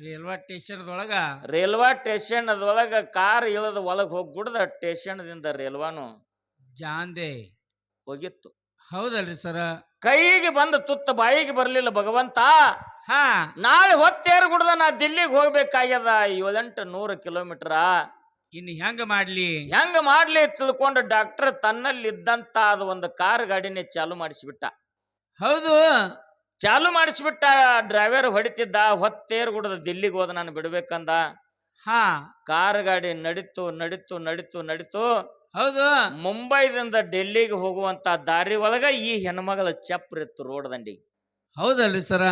ರೈಲ್ವೆ ಸ್ಟೇಷನ್ ಒಳಗ ರೈಲ್ವೆ ಸ್ಟೇಷನ್ ಅದೊಳಗ ಕಾರ್ ಇಳದ ಒಳಗ್ ಹೋಗಿ ಸ್ಟೇಷನ್ ದಿಂದ ರೈಲ್ವಾನು. ಜಾಂದೆ ಹೋಗಿತ್ತು. ಹೌದಲ್ರಿ ಸರ ಕೈಗೆ ಬಂದ ತುತ್ತ ಬಾಯಿಗೆ ಬರ್ಲಿಲ್ಲ ಭಗವಂತ. ಹಾ. ನಾಳೆ ಹೊತ್ತೇರು ಗುಡ್ದ ನಾ ದಿಲ್ಲಿಗೆ ಹೋಗ್ಬೇಕಾಗ್ಯದ ಏಳೆಂಟು ನೂರು ಕಿಲೋಮೀಟರ್. ಇನ್ನು ಹೆಂಗ ಮಾಡ್ಲಿ? ಹೆಂಗ ಮಾಡ್ಲಿ ತಿಳ್ಕೊಂಡು ಡಾಕ್ಟರ್ ತನ್ನಲ್ಲಿ ಇದ್ದಂತ ಅದು ಒಂದು ಕಾರ್ ಗಾಡಿನೇ ಚಾಲು ಮಾಡಿಸಿಬಿಟ್ಟ. ಹೌದು. ಚಾಲು ಮಾಡಿಸ್ಬಿಟ್ಟ ಡ್ರೈವರ್ ಹೊಡಿತಿದ್ದ ಹೊತ್ತೇರು ಗುಡದ ದಿಲ್ಲಿಗೆ ಹೋದ ನಾನು ಬಿಡ್ಬೇಕಂದ. ಹಾ. ಕಾರ್ ಗಾಡಿ ನಡೀತು ನಡೀತು ನಡೀತು ನಡೀತು. ಹೌದು. ಮುಂಬೈದಿಂದ ಡೆಲ್ಲಿಗೆ ಹೋಗುವಂತ ದಾರಿ ಒಳಗ ಈ ಹೆಣ್ಮಗಳ ಚಪ್ರ ಇತ್ತು ರೋಡ್ ದಂಡಿ. ಹೌದಲ್ರಿ ಸರ.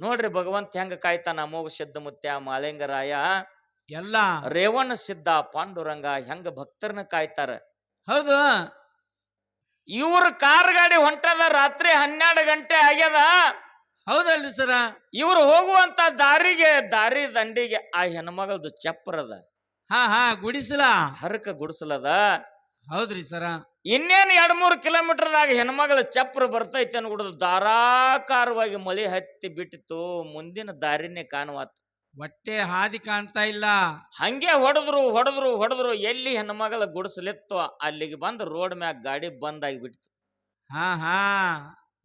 ನೋಡ್ರಿ ಭಗವಂತ ಹೆಂಗ ಕಾಯ್ತಾನ ಅಮೋಘ ಸಿದ್ಧ ಮುತ್ಯ ಮಾಲಿಂಗರಾಯ ಎಲ್ಲ ರೇವಣ ಸಿದ್ಧ ಪಾಂಡುರಂಗ ಹೆಂಗ ಭಕ್ತರನ್ನ ಕಾಯ್ತಾರ? ಹೌದು. ಇವ್ರ ಕಾರ್ ಗಾಡಿ ಹೊಂಟದ ರಾತ್ರಿ ಹನ್ನೆರಡು ಗಂಟೆ ಆಗ್ಯದ. ಹೌದಲ್ರಿ ಸರ. ಇವ್ರು ಹೋಗುವಂತ ದಾರಿಗೆ ದಾರಿ ದಂಡಿಗೆ ಆ ಹೆಣ್ಮಗಳದು ಚಪ್ಪರದ ಹಾ ಹಾ ಗುಡಿಸಲ. ಹರಕ ಗುಡಿಸಲದ ಹೌದ್ರಿ ಸರ. ಇನ್ನೇನು ಎರಡ್ ಮೂರು ಕಿಲೋಮೀಟರ್ದಾಗ ಹೆಣ್ಮಗಳ ಚಪ್ರ ಬರ್ತೈತೆ ಅನ್ಗುಡ್ದು ಧಾರಾಕಾರವಾಗಿ ಮಳೆ ಹತ್ತಿ ಬಿಟ್ಟಿತ್ತು ಮುಂದಿನ ದಾರಿನೇ ಕಾಣುವಾತು ಹೊಟ್ಟೆ ಹಾದಿ ಕಾಣ್ತಾ ಇಲ್ಲ. ಹಂಗೆ ಹೊಡೆದ್ರು ಹೊಡೆದ್ರು ಹೊಡೆದ್ರು ಎಲ್ಲಿ ಹೆಣ್ಮಗಳ ಗುಡಿಸ್ಲಿತ್ತು ಅಲ್ಲಿಗೆ ಬಂದು ರೋಡ್ ಮ್ಯಾಗ ಗಾಡಿ ಬಂದ್ ಆಗಿಬಿಡ್ತು ಹಾ ಹಾ.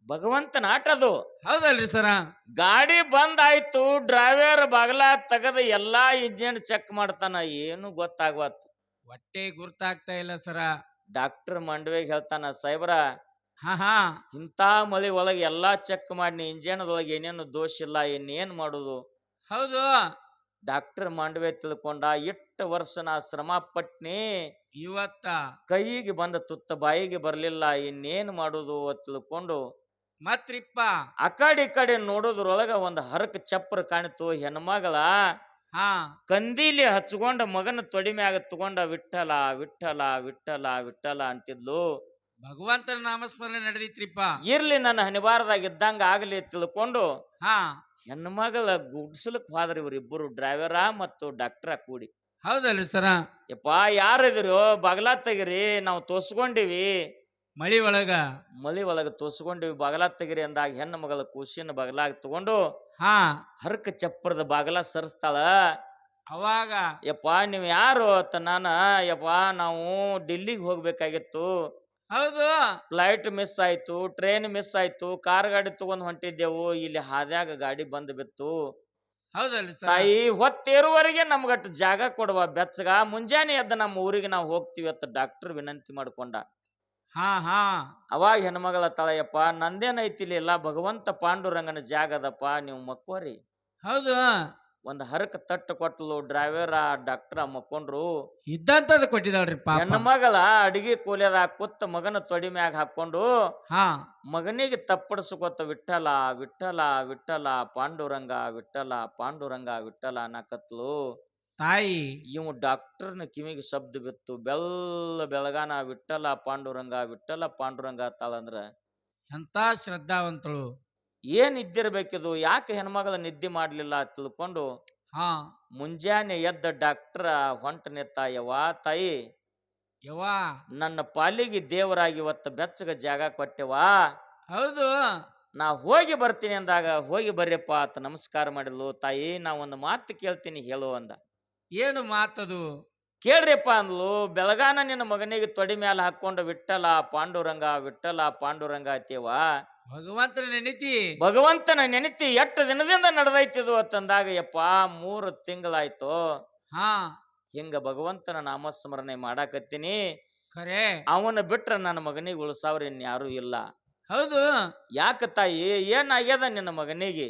ಭಗವಂತನ ಆಟದು. ಹೌದಲ್ರಿ ಸರ. ಗಾಡಿ ಬಂದ್ ಆಯ್ತು ಡ್ರೈವರ್ ಬಾಗಲ ತೆಗದ ಎಲ್ಲಾ ಇಂಜಿನ್ ಚೆಕ್ ಮಾಡ್ತಾನ ಏನು ಗೊತ್ತಾಗ್ವತ್ತು. ಹೊಟ್ಟೆ ಗುರ್ತಾಗ್ತಾ ಇಲ್ಲ ಸರ. ಡಾಕ್ಟರ್ ಮಂಡವೆಗೆ ಹೇಳ್ತಾನ ಸಾಹೇಬ್ರ ಹಾ ಹಾ. ಇಂಥ ಮಳೆ ಒಳಗೆ ಎಲ್ಲಾ ಚೆಕ್ ಮಾಡಿ ಒಳಗೆ ಏನೇನು ದೋಷ ಇಲ್ಲ ಇನ್ನೇನ್ ಮಾಡುದು? ಹೌದು. ಡಾಕ್ಟರ್ ಮಾಂಡವೆ ತಿಳ್ಕೊಂಡ ಎಷ್ಟು ವರ್ಷ ನಾ ಶ್ರಮ ಪಟ್ನಿ. ಇವತ್ತ. ಕೈಗೆ ಬಂದ ತುತ್ತ ಬಾಯಿಗೆ ಬರ್ಲಿಲ್ಲ ಇನ್ನೇನು ಮಾಡುದು ಅಂತ ತಿಳ್ಕೊಂಡು. ಮತ್ರಿಪ್ಪ. ಆ ಕಡೆ ಈ ಕಡೆ ನೋಡೋದ್ರೊಳಗ ಒಂದ್ ಹರಕ ಚಪ್ರ ಕಾಣಿತು ಹೆಣ್ಮಗಳ. ಹಾ. ಕಂದೀಲಿ ಹಚ್ಕೊಂಡ ಮಗನ ತೊಡಿ ಮ್ಯಾಗ ತಗೊಂಡ ವಿಠಲ ವಿಠಲ ವಿಠಲ ವಿಠಲ ಅಂತಿದ್ಲು. ಭಗವಂತನ ನಾಮಸ್ಮರಣೆ ನಡೆದಿತ್ರಿಪ್ಪ. ಇರ್ಲಿ ನನ್ನ ಹನಿವಾರದಾಗ ಇದ್ದಂಗ ಆಗ್ಲಿ ತಿಳ್ಕೊಂಡು. ಹಾ. ಹೆಣ್ಮಗಳ ಗುಡ್ಸಲಕ್ ಹೋದ್ರ ಇವರಿಬ್ಬರು ಡ್ರೈವರ ಮತ್ತು ಡಾಕ್ಟ್ರ ಕೂಡಿ. ಹೌದಲ್ಲ ಸರ. ಯಪ್ಪ ಯಾರಿದ್ರು ಬಗಲಾ ತೆಗಿರಿ ನಾವು ತೋಸ್ಕೊಂಡಿವಿ ಮಳಿ ಒಳಗ. ಮಳಿ ಒಳಗ ತೋಸ್ಕೊಂಡಿವಿ ಬಗಲಾ ತೆಗಿರಿ ಅಂದಾಗ ಹೆಣ್ಣು ಮಗಳ ಕೂಸಿನ ಬಗಲಾಗ ತಗೊಂಡು ಹಾ. ಹರ್ಕ ಚಪ್ಪರದ ಬಾಗಲ ಸರಿಸ್ತಾಳ. ಅವಾಗ. ಯಪ್ಪ ನೀವು ಯಾರು ಅಂತ ನಾನ ಯಪ್ಪ ನಾವು ಡೆಲ್ಲಿಗೆ ಹೋಗ್ಬೇಕಾಗಿತ್ತು. ಹೌದು. ಫ್ಲೈಟ್ ಮಿಸ್ ಆಯ್ತು ಟ್ರೈನ್ ಮಿಸ್ ಆಯ್ತು ಕಾರ್ ಗಾಡಿ ತಗೊಂಡ್ ಹೊಂಟಿದ್ದೆವು ಇಲ್ಲಿ ಹಾದ್ಯಾಗ ಗಾಡಿ ಬಂದ್ ಬಿತ್ತು. ಹೌದಲ್ರಿ ಸರ್. ತಾಯಿ ಹೊತ್ತೇರುವರೆಗೆ ನಮ್ಗಟ್ಟು ಜಾಗ ಕೊಡುವ ಬೆಚ್ಚಗ ಮುಂಜಾನೆ ಎದ್ದ ನಮ್ಮ ಊರಿಗೆ ನಾವು ಹೋಗ್ತೀವಿ ಅಂತ ಡಾಕ್ಟರ್ ವಿನಂತಿ ಮಾಡ್ಕೊಂಡ. ಹಾ ಹಾ. ಅವಾಗ ಹೆಣ್ಮಗಳ ತಳಯಪ್ಪ ನಂದೇನೈತಿಲಿಲ್ಲ ಭಗವಂತ ಪಾಂಡುರಂಗನ ಜಾಗ ಅದಪ್ಪ ನೀವು ಮಕ್ಕೋರಿ. ಹೌದು. ಒಂದ್ ಹರಕ ತಟ್ಟು ಕೊಟ್ಟಲು ಡ್ರೈವರ್ ಆ ಡಾಕ್ಟರ್ ಮಕ್ಕೊಂಡ್ರು. ಇದ್ದಂತದ ಕೊಟ್ಟಿದಾಳ್ರಿ ಪಾಪ. ಮಗಳ ಅಡಿಗೆ ಕೂಲಿಯದ ಕುತ್ತ ಮಗನ ತೊಡಿ ಮ್ಯಾಗ ಹಾಕೊಂಡು ಹಾ. ಮಗನಿಗೆ ತಪ್ಪಡಿಸ್ಕೊತ ವಿಠಲ ವಿಠಲ ವಿಠಲ ಪಾಂಡುರಂಗ ವಿಠಲ ಪಾಂಡುರಂಗ ವಿಠಲ ನಕತ್ಲು ತಾಯಿ. ಇವು ಡಾಕ್ಟರ್ನ ಕಿವಿಗೆ ಶಬ್ದ ಬಿತ್ತು. ಬೆಲ್ಲ ಬೆಳಗಾನ ವಿಠಲ ಪಾಂಡುರಂಗ ವಿಠಲ ಪಾಂಡುರಂಗ ತಾಳಂದ್ರ ಎಂತ ಶ್ರದ್ಧಾವಂತಳು. ಏನ್ ಇದ್ದಿರ್ಬೇಕಿದು ಯಾಕೆ ಹೆಣ್ಮಗಳ ನಿದ್ದೆ ಮಾಡ್ಲಿಲ್ಲ ಅಂತ ತಿಳ್ಕೊಂಡು ಹಾ. ಮುಂಜಾನೆ ಎದ್ದ ಡಾಕ್ಟರ್ ಹೊಂಟ ನಿತ್ತ ಯವಾ ತಾಯಿ ಯವ್ವಾ? ನನ್ನ ಪಾಲಿಗೆ ದೇವರಾಗಿ ಇವತ್ತು ಬೆಚ್ಚಗ ಜಾಗ ಕೊಟ್ಟೆವಾ ಹೌದು. ನಾ ಹೋಗಿ ಬರ್ತೀನಿ ಅಂದಾಗ ಹೋಗಿ ಬರ್ರಿಪ್ಪ ಅಂತ ನಮಸ್ಕಾರ ಮಾಡಿದ್ಲು ತಾಯಿ ನಾ ಒಂದು ಮಾತು ಕೇಳ್ತೀನಿ ಹೇಳು ಅಂದ. ಏನು ಮಾತದು? ಕೇಳ್ರಿಪ್ಪ ಅಂದ್ಲು ಬೆಳಗಾನ ನಿನ್ನ ಮಗನಿಗೆ ತೊಡಿ ಮೇಲೆ ಹಾಕೊಂಡು ವಿಠಲ ಪಾಂಡುರಂಗ ವಿಠಲ ಪಾಂಡುರಂಗ ಅತ್ತೀವ ಭಗವಂತನ ನೆನತಿ. ಭಗವಂತನ ನೆನತಿ ಎಷ್ಟು ದಿನದಿಂದ ನಡೆದೈತಿದು ಅಂತಂದಾಗ ಯಪ್ಪ ಮೂರು ತಿಂಗಳಾಯ್ತು. ಹಾ. ಹಿಂಗ ಭಗವಂತನ ನಾಮಸ್ಮರಣೆ ಮಾಡಾಕತ್ತೀನಿ. ಖರೆ. ಅವನ ಬಿಟ್ರ ನನ್ನ ಮಗನಿಗೆ ಉಳಿಸಾವ್ರ ಇನ್ಯಾರು ಇಲ್ಲ. ಹೌದು. ಯಾಕ ತಾಯಿ ಏನಾಗ್ಯದ ನಿನ್ನ ಮಗನಿಗೆ?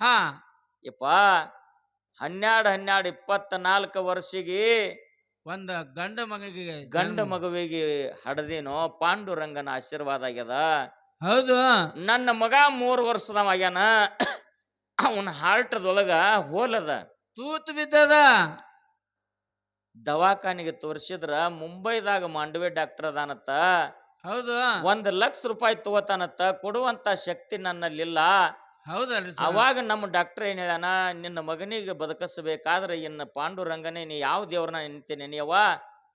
ಹಾ. ಯಪ್ಪ ಹನ್ನೆರಡು ಹನ್ನೆರಡು ಇಪ್ಪತ್ತ ನಾಲ್ಕು ವರ್ಷಿಗೆ ಒಂದ ಗಂಡ ಮಗನಿಗೆ ಗಂಡ ಜನ್ಮ. ಮಗುವಿಗೆ ಹಡದೇನೋ ಪಾಂಡುರಂಗನ ಆಶೀರ್ವಾದ ಆಗ್ಯದ. ಹೌದು. ನನ್ನ ಮಗ ಮೂರು ವರ್ಷದವ ಆಗ್ಯಾನ ಅವನ ಹಾರ್ಟದೊಳಗ ಹೋಲದ ತೂತು ಬಿದ್ದದ. ದವಾಖಾನಿಗೆ ತೋರಿಸಿದ್ರ ಮುಂಬೈದಾಗ ಮಾಂಡವೆ ಡಾಕ್ಟರ್ ಅದಾನತ್ತ. ಹೌದು. ಒಂದ್ ಲಕ್ಷ ರೂಪಾಯಿ ತಗೋತಾನತ್ತ. ಕೊಡುವಂತ ಶಕ್ತಿ ನನ್ನಲ್ಲಿಲ್ಲ. ಹೌದಲ್ರಿ ಸರ್. ಅವಾಗ ನಮ್ಮ ಡಾಕ್ಟರ್ ಏನ್ ಹೇಳ್ಯಾನ ನಿನ್ನ ಮಗನಿಗೆ ಬದುಕಿಸಬೇಕಾದ್ರೆ ಇನ್ನ ಪಾಂಡುರಂಗನೇ ನೀ ಯಾವ ದೇವ್ರನ್ನ ನಿಂತೆ ನೆನೆಯವ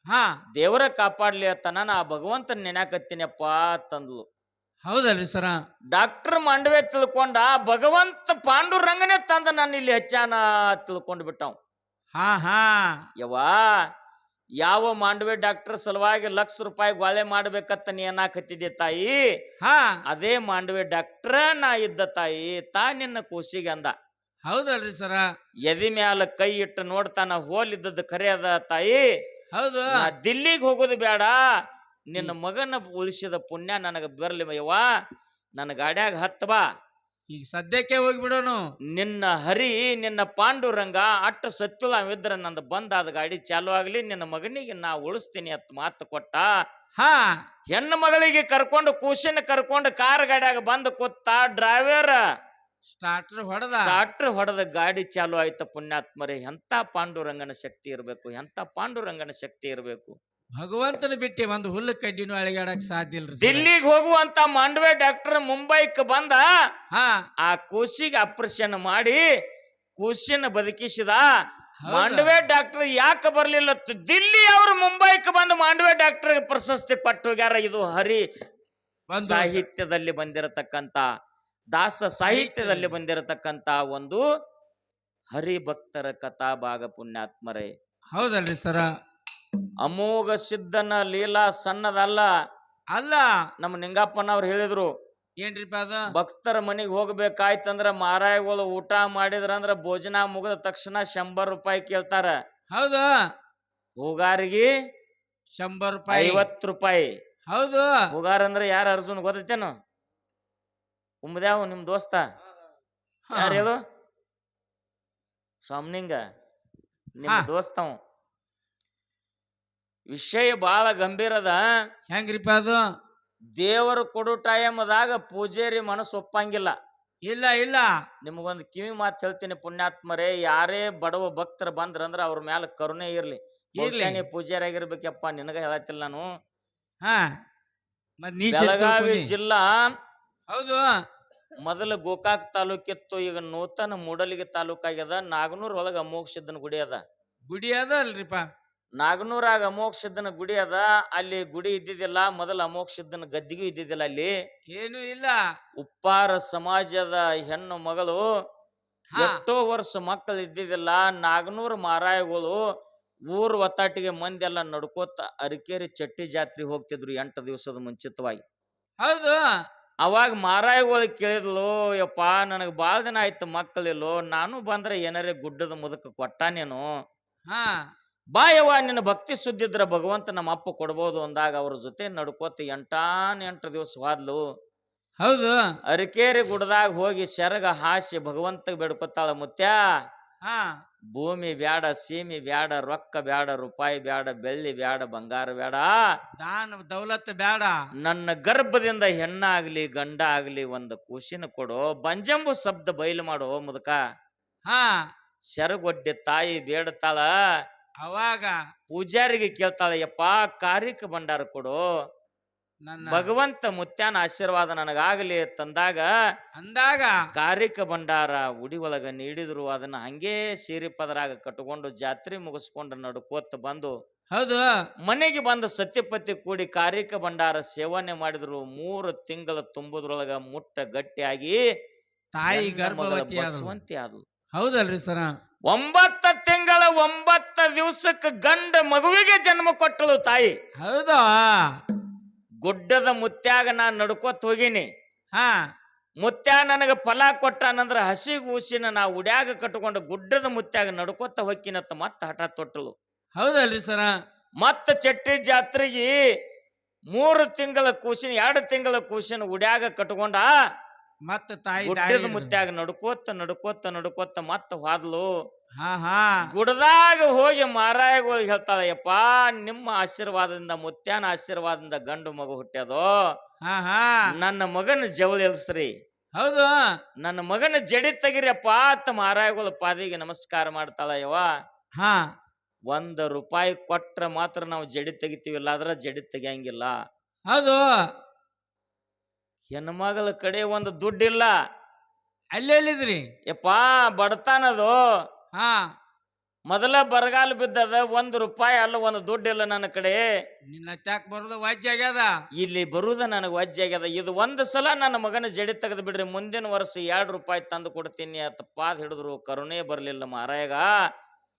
ಹಾ. ದೇವರ ಕಾಪಾಡ್ಲಿ ಅತ್ತನ ನಾ ಭಗವಂತನ ನೆನ್ಯಾಕತ್ತೀನಪ್ಪ ತಂದ್ಲು ಹೌದಲ್ರಿ ಸರ. ಡಾಕ್ಟರ್ ಮಂಡವೆ ತಿಳ್ಕೊಂಡ ಭಗವಂತ ಪಾಂಡುರಂಗನೇ ತಂದ ನಾನು ಇಲ್ಲಿ ಹೆಚ್ಚಾನ ತಿಳ್ಕೊಂಡ್ ಬಿಟ್ಟವ್. ಹಾ ಹಾ. ಯವ್ವಾ ಯಾವ ಮಾಂಡವಿ ಡಾಕ್ಟರ್ ಸಲುವಾಗಿ ಲಕ್ಷ ರೂಪಾಯಿ ಗೋಳೆ ಮಾಡ್ಬೇಕತ್ತ ನೀ ಏನಾಕತ್ತಿದ್ದೆ ತಾಯಿ? ಹಾ. ಅದೇ ಮಾಂಡವಿ ಡಾಕ್ಟ್ರ ನಾ ಇದ್ದ ತಾಯಿ ತಾ ನಿನ್ನ ಕೂಸಿಗೆ ಅಂದ. ಹೌದಲ್ರಿ ಸರ. ಎದಿ ಮ್ಯಾಲ ಕೈ ಇಟ್ಟು ನೋಡ್ತಾನ ಹೋಲಿದ್ದದ್ದು ಖರೆ ಅದ ತಾಯಿ. ಹೌದು. ನಾ ದಿಲ್ಲಿಗೆ ಹೋಗೋದು ಬೇಡ ನಿನ್ನ ಮಗನ ಉಳಿಸಿದ ಪುಣ್ಯ ನನಗ ಬರ್ಲಿ ಯವ್ವ ನನ್ನ ಗಾಡ್ಯಾಗ ಹತ್ತ ಬಾ. ಈಗ ಸದ್ಯಕ್ಕೆ ಹೋಗ್ಬಿಡೋನು. ನಿನ್ನ ಹರಿ ನಿನ್ನ ಪಾಂಡುರಂಗ ಅಟ್ಟ ಸತ್ಯುಲವಿದ್ರ ನಂದು ಬಂದಾದ ಗಾಡಿ ಚಾಲು ಆಗ್ಲಿ ನಿನ್ನ ಮಗನಿಗೆ ನಾ ಉಳಿಸ್ತೀನಿ ಅತ್ ಮಾತು ಕೊಟ್ಟ. ಹಾ. ಹೆಣ್ಣು ಮಗಳಿಗೆ ಕರ್ಕೊಂಡು ಕೂಸಿನ ಕರ್ಕೊಂಡು ಕಾರ್ ಗಾಡಿಯಾಗ ಬಂದು ಕೂತ ಡ್ರೈವರ್. ಸ್ಟಾರ್ಟರ್ ಹೊಡೆದ. ಸ್ಟಾರ್ಟರ್ ಹೊಡೆದ ಗಾಡಿ ಚಾಲು ಆಯ್ತ ಪುಣ್ಯಾತ್ಮರೇ. ಎಂತ ಪಾಂಡುರಂಗನ ಶಕ್ತಿ ಇರಬೇಕು ಎಂತ ಪಾಂಡುರಂಗನ ಶಕ್ತಿ ಇರಬೇಕು. ಭಗವಂತನ ಬಿಟ್ಟಿ ಒಂದು ಹುಲ್ಲು ಕಡ್ಡಿನೂ ಅಳಗಾಡಕ್ ಸಾಧ್ಯ ಇಲ್ರಿ ಸರ. ದಿಲ್ಲಿಗೆ ಹೋಗುವಂತ ಮಾಂಡವೆ ಡಾಕ್ಟರ್ ಮುಂಬೈಕ್ ಬಂದ ಹಾ. ಆ ಕೂಸಿಗೆ ಆಪರೇಷನ್ ಮಾಡಿ ಕೂಸಿನ ಬದುಕಿಸಿದ? ಮಾಂಡವೆ ಡಾಕ್ಟರ್ ಯಾಕೆ ಬರ್ಲಿಲ್ಲ? ತ- ದಿಲ್ಲಿ ಅವರು ಮುಂಬೈಕ್ ಬಂದು ಮಾಂಡವೆ ಡಾಕ್ಟರ್ ಪ್ರಶಸ್ತಿ ಪಟ್ಟು ಹೋಗ್ಯಾರ ಇದು ಹರಿ ಒಂದು ಸಾಹಿತ್ಯದಲ್ಲಿ ಬಂದಿರತಕ್ಕಂತ ದಾಸ ಸಾಹಿತ್ಯದಲ್ಲಿ ಬಂದಿರತಕ್ಕಂತ ಒಂದು ಹರಿಭಕ್ತರ ಕಥಾ ಭಾಗ ಪುಣ್ಯಾತ್ಮರೇ. ಹೌದಲ್ರಿ ಸರ. ಅಮೋಘ ಸಿದ್ಧನ ಲೀಲಾ ಸಣ್ಣದಲ್ಲ. ಅಲ್ಲ. ನಮ್ಮ ನಿಂಗಪ್ಪನವ್ರು ಹೇಳಿದ್ರು ಏನ್ರಿಪ್ಪ ಅದು? ಭಕ್ತರ ಮನೆಗೆ ಹೋಗ್ಬೇಕಾಯ್ತಂದ್ರ ಮಾರಾಯಗಳು ಊಟ ಮಾಡಿದ್ರಂದ್ರ ಭೋಜನ ಮುಗಿದ ತಕ್ಷಣ ಶಂಬರ್ ರೂಪಾಯಿ ಕೇಳ್ತಾರ. ಹೌದಾ. ಹೂಗಾರಿಗೆ ಶಂಬರ್ ರೂಪಾಯಿ. ಐವತ್ ರೂಪಾಯಿ. ಹೌದು. ಹೂಗಾರ ಅಂದ್ರೆ ಯಾರ ಅರ್ಜುನ್ ಗೊತ್ತೈತೇನು? ಉಮ್ದ್ಯಾವ ನಿಮ್ ದೋಸ್ತ. ಯಾರು ಹೇಳು? ಸ್ವಾಮ್ನಿಂಗ. ನಿಮ್ಮ ದೋಸ್ತವ್ ದೋಸ್ತವ. ವಿಷಯ ಬಹಳ ಗಂಭೀರದ. ಅದ ಹೆಂಗ್ರಿಪ್ಪ ಅದು? ದೇವರು ಕೊಡು ಟೈಮದಾಗ ಪೂಜಾರಿ ಮನಸ್ಸು ಒಪ್ಪಂಗಿಲ್ಲ. ಇಲ್ಲ ಇಲ್ಲ. ನಿಮಗೊಂದು ಕಿವಿ ಮಾತು ಹೇಳ್ತೀನಿ ಪುಣ್ಯಾತ್ಮರೇ ಯಾರೇ ಬಡವ ಭಕ್ತರು ಬಂದ್ರಂದ್ರ ಅವ್ರ ಮ್ಯಾಲ ಕರುಣೆ ಇರ್ಲಿ. ಬಹುಶಃ. ನೀ ಪೂಜಾರಿ ಆಗಿರ್ಬೇಕಪ್ಪ ನಿನಗ ಹೇಳತ್ತಿಲ್ಲ ನಾನು. ಹಾ. ಮತ್ ನೀ ಬೆಳಗಾವಿ ಜಿಲ್ಲಾ ಹೌದು. ಮೊದಲು ಗೋಕಾಕ್ ತಾಲೂಕಿತ್ತು ಈಗ ನೂತನ ಮೂಡಲಿಗೆ ತಾಲೂಕಾಗ್ಯದ ನಾಗನೂರ್ ಒಳಗ ಅಮೋಘ ಸಿದ್ದನ ಗುಡಿ ಅದ. ಗುಡಿ ಅದ ಅಲ್ರಿಪ್ಪ. ನಾಗನೂರಾಗ ಅಮೋಕ್ಷದ್ದನ ಗುಡಿ ಅದ. ಅಲ್ಲಿ ಗುಡಿ ಇದ್ದಿದ್ದಿಲ್ಲ. ಮೊದಲ ಅಮೋಕ್ಷದ್ದನ ಗದ್ದಿಗೂ ಇದ್ದಿದ್ದಿಲ್ಲ ಅಲ್ಲಿ. ಏನು ಇಲ್ಲ. ಉಪ್ಪಾರ ಸಮಾಜದ ಹೆಣ್ಣು ಮಗಳು ಹಾ. ಎಷ್ಟೋ ವರ್ಷ ಮಕ್ಕಳು ಇದ್ದಿದ್ದಿಲ್ಲ. ನಾಗನೂರು ಮಾರಾಯಗಳು ಊರ್ ಒತ್ತಾಟಿಗೆ ಮಂದಿ ಎಲ್ಲ ನಡ್ಕೋತ ಅರಿಕೇರಿ ಚಟ್ಟಿ ಜಾತ್ರೆಗೆ ಹೋಗ್ತಿದ್ರು ಎಂಟು ದಿವಸದ ಮುಂಚಿತವಾಗಿ. ಹೌದು. ಅವಾಗ ಮಾರಾಯಗಳು ಕೇಳಿದ್ಲು ಯಪ್ಪ ನನಗೆ ಭಾಳ ದಿನ ಆಯ್ತು ಮಕ್ಕಳಿಲ್ಲೋ. ನಾನು ಬಂದ್ರೆ ಏನಾರೇ ಗುಡ್ಡದ ಮುದಕ ಕೊಟ್ಟಾನೇನು ಹಾ. ಬಾ ಯವ್ವ ನಿನ್ನ ಭಕ್ತಿ ಸುದ್ದಿದ್ರ ಭಗವಂತ ನಮ್ಮ ಅಪ್ಪ ಕೊಡ್ಬೋದು ಅಂದಾಗ ಅವ್ರ ಜೊತೆ ನಡ್ಕೋತ ಎಂಟಾನ್ ಎಂಟು ದಿವಸ ಹೋದ್ಲು ಹೌದು. ಅರಿಕೇರಿ ಗುಡ್ದಾಗ ಹೋಗಿ ಶರಗ ಹಾಸಿ ಭಗವಂತ ಬೇಡ್ಕೊತಾಳ ಮುತ್ಯ. ಹಾ. ಭೂಮಿ ಬ್ಯಾಡ ಸೀಮಿ ಬ್ಯಾಡ ರೊಕ್ಕ ಬ್ಯಾಡ ರೂಪಾಯಿ ಬ್ಯಾಡ ಬೆಳ್ಳಿ ಬ್ಯಾಡ ಬಂಗಾರ ಬ್ಯಾಡ. ದಾನ ದೌಲತ್ ಬೇಡ ನನ್ನ ಗರ್ಭದಿಂದ ಹೆಣ್ಣಾಗ್ಲಿ ಗಂಡ ಆಗ್ಲಿ ಒಂದು ಖುಷಿನ ಕೊಡು ಬಂಜಂಬು ಶಬ್ದ ಬಯಲು ಮಾಡು ಮುದಕ. ಹಾ. ಶರಗೊಡ್ಡೆ ತಾಯಿ ಬೇಡತಾಳ. ಅವಾಗ ಪೂಜಾರಿಗೆ ಕೇಳ್ತಾಳ ಯಪ್ಪ ಕಾರಿಕ ಭಂಡಾರ ಕೊಡು. ನನ್ನ ಭಗವಂತ ಮುತ್ಯಾನ ಆಶೀರ್ವಾದ ನನಗಾಗಲಿ ತಂದಾಗ ಅಂದಾಗ ಕಾರಿಕ ಭಂಡಾರ ಉಡಿ ಒಳಗ ನೀಡಿದ್ರು. ಅದನ್ನ ಹಂಗೇ ಸೀರೆ ಪದರಾಗ ಕಟ್ಟಿಕೊಂಡು ಜಾತ್ರೆ ಮುಗಿಸ್ಕೊಂಡು ನಡ್ಕೋತ ಬಂದು ಹೌದು. ಮನೆಗೆ ಬಂದ ಸತ್ಯಪತಿ ಕೂಡಿ ಕಾರಿಕ ಭಂಡಾರ ಸೇವನೆ ಮಾಡಿದ್ರು. ಮೂರು ತಿಂಗಳ ತುಂಬುದ್ರೊಳಗ ಮುಟ್ಟ ಗಟ್ಟಿಯಾಗಿ ತಾಯಿ ಗರ್ಭವತಿ. ಬಸವಂತಿ ಹೌದಲ್ರಿ ಸರ. ಒಂಬತ್ತ ಒಂಬತ್ತ ದಿವಸಕ್ಕೆ ಗಂಡ ಮಗುವಿಗೆ ಜನ್ಮ ಕೊಟ್ಟಳು ತಾಯಿ. ಹೌದಾ? ಗುಡ್ಡದ ಮುತ್ಯಾಗ ನಾನು ನಡ್ಕೋತ ಹೋಗಿನಿ. ಹಾ. ಮುತ್ಯ ನನಗೆ ಫಲ ಹಸಿ ಉಸಿನ ನಾ ಉಡ್ಯಾಗ ಕಟ್ಕೊಂಡು ಗುಡ್ಡದ ಮುತ್ಯಾಗ ನಡ್ಕೋತ ಹೊಕ್ಕಿನತ್ತ ಮತ್ತ ಹಠ ತೊಟ್ಟಳು. ಹೌದಲ್ರಿ ಸರ. ಮತ್ತ ಚಟ್ಟಿ ಜಾತ್ರೆಗೆ ಮೂರು ತಿಂಗಳ ಕೂಸಿನ ಎರಡು ತಿಂಗಳ ಕೂಸಿನ ಉಡ್ಯಾಗ ಕಟ್ಕೊಂಡ ಮತ್ತ ತಾಯಿ ಗುಡ್ಡದ. ಮುತ್ಯಾಗ ನಡ್ಕೋತ ನಡ್ಕೋತ ನಡ್ಕೋತ ಮತ್ತ ಹೋದ್ಲು. ಹಾ ಹಾ. ಗುಡ್ದಾಗ ಹೋಗಿ ಮಾರಾಯಗಳು ಹೇಳ್ತಾಳ ಯಪ್ಪ ನಿಮ್ಮ ಆಶೀರ್ವಾದದಿಂದ ಮುತ್ಯಾನ ಆಶೀರ್ವಾದದಿಂದ ಗಂಡು ಮಗು ಹುಟ್ಟ್ಯದೋ ಹಾ ಹಾ. ನನ್ನ ಮಗನ ಜವಳಿ ಎಲ್ಸ್ರಿ. ಹೌದು. ನನ್ನ ಮಗನ ಜಡಿ ತೆಗಿರಪ್ಪ ಅತ್ತ ಮಾರಾಯಗಳ ಪಾದಿಗೆ ನಮಸ್ಕಾರ ಮಾಡ್ತಾಳ ಯವ್ವ. ಹಾ. ಒಂದ್ ರೂಪಾಯಿ ಕೊಟ್ರ ಮಾತ್ರ ನಾವು ಜಡಿ ತೆಗಿತೀವಿ ಇಲ್ಲಾದ್ರ ಜಡಿ ತೆಗಿಯಂಗಿಲ್ಲ. ಹೌದು. ಹೆಣ್ಮಗಳ ಕಡೆ ಒಂದು ದುಡ್ಡಿಲ್ಲ. ಅಲ್ಲೆಲ್ಲಿದ್ರಿ? ಯಪ್ಪ ಬಡತಾನದು ಹಾ. ಮೊದಲ ಬರಗಾಲ ಬಿದ್ದದ ಒಂದ್ ರೂಪಾಯಿ ಅಲ್ಲ ಒಂದು ದುಡ್ಡಿಲ್ಲ ನನ್ನ ಕಡೆ. ನಿನ್ನ ಬರೋದು ವಾಜ್ಯ ಆಗ್ಯದ? ಇಲ್ಲಿ ಬರುದ ನನಗೆ ವಾಜ್ಯ ಆಗ್ಯದ. ಇದು ಒಂದು ಸಲ ನನ್ನ ಮಗನ ಜಡಿ ತೆಗೆದು ಬಿಡ್ರಿ. ಮುಂದಿನ ವರ್ಷ ಎರಡು ರೂಪಾಯಿ ತಂದು ಕೊಡ್ತೀನಿ ಅಂತ ಪಾದ ಹಿಡಿದ್ರು. ಕರುಣೆ ಬರ್ಲಿಲ್ಲ ಮಾರಾಯಗ.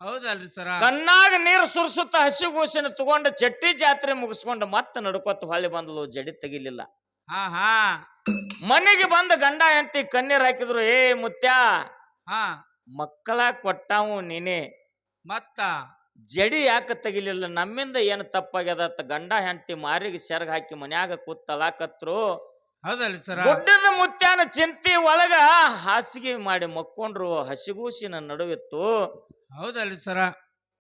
ಹೌದಲ್ರಿ ಸರ. ಕಣ್ಣಾಗ ನೀರು ಸುರಿಸುತ್ತ ಹಸಿಗೂಸಿನ ತಗೊಂಡು ಚಟ್ಟಿ ಜಾತ್ರೆ ಮುಗಿಸ್ಕೊಂಡು ಮತ್ತೆ ನಡ್ಕೊತ ಹೊಳ್ಳಿ ಬಂದ್ಲು. ಜಡಿ ತೆಗಿಲಿಲ್ಲ. ಹಾ ಹಾ. ಮನೆಗೆ ಬಂದ ಗಂಡ ಎಂತಿ ಕಣ್ಣೀರ್ ಹಾಕಿದ್ರು ಏ ಮುತ್ಯ ಹಾ. ಮಕ್ಕಳ ಕೊಟ್ಟಾವು ನೀನೆ. ಮತ್ತ ಜಡಿ ಯಾಕೆ ತೆಗಿಲಿಲ್ಲ? ನಮ್ಮಿಂದ ಏನು ತಪ್ಪಾಗ್ಯದ? ಅಂತ ಗಂಡ ಹೆಂಡತಿ ಮಾರಿಗೆ ಸೆರಗ್ ಹಾಕಿ ಮನ್ಯಾಗ ಕೂತಲಾಕತ್ರು. ಹೌದಲ್ರಿ ಸರ? ಗುಡ್ಡದ ಮುತ್ಯಾನ ಚಿಂತಿ ಒಳಗ ಹಾಸಿಗೆ ಮಾಡಿ ಮಕ್ಕೊಂಡ್ರು. ಹಸಿಗೂಸಿನ ನಡುವಿತ್ತು. ಹೌದಲ್ಲ ಸರ?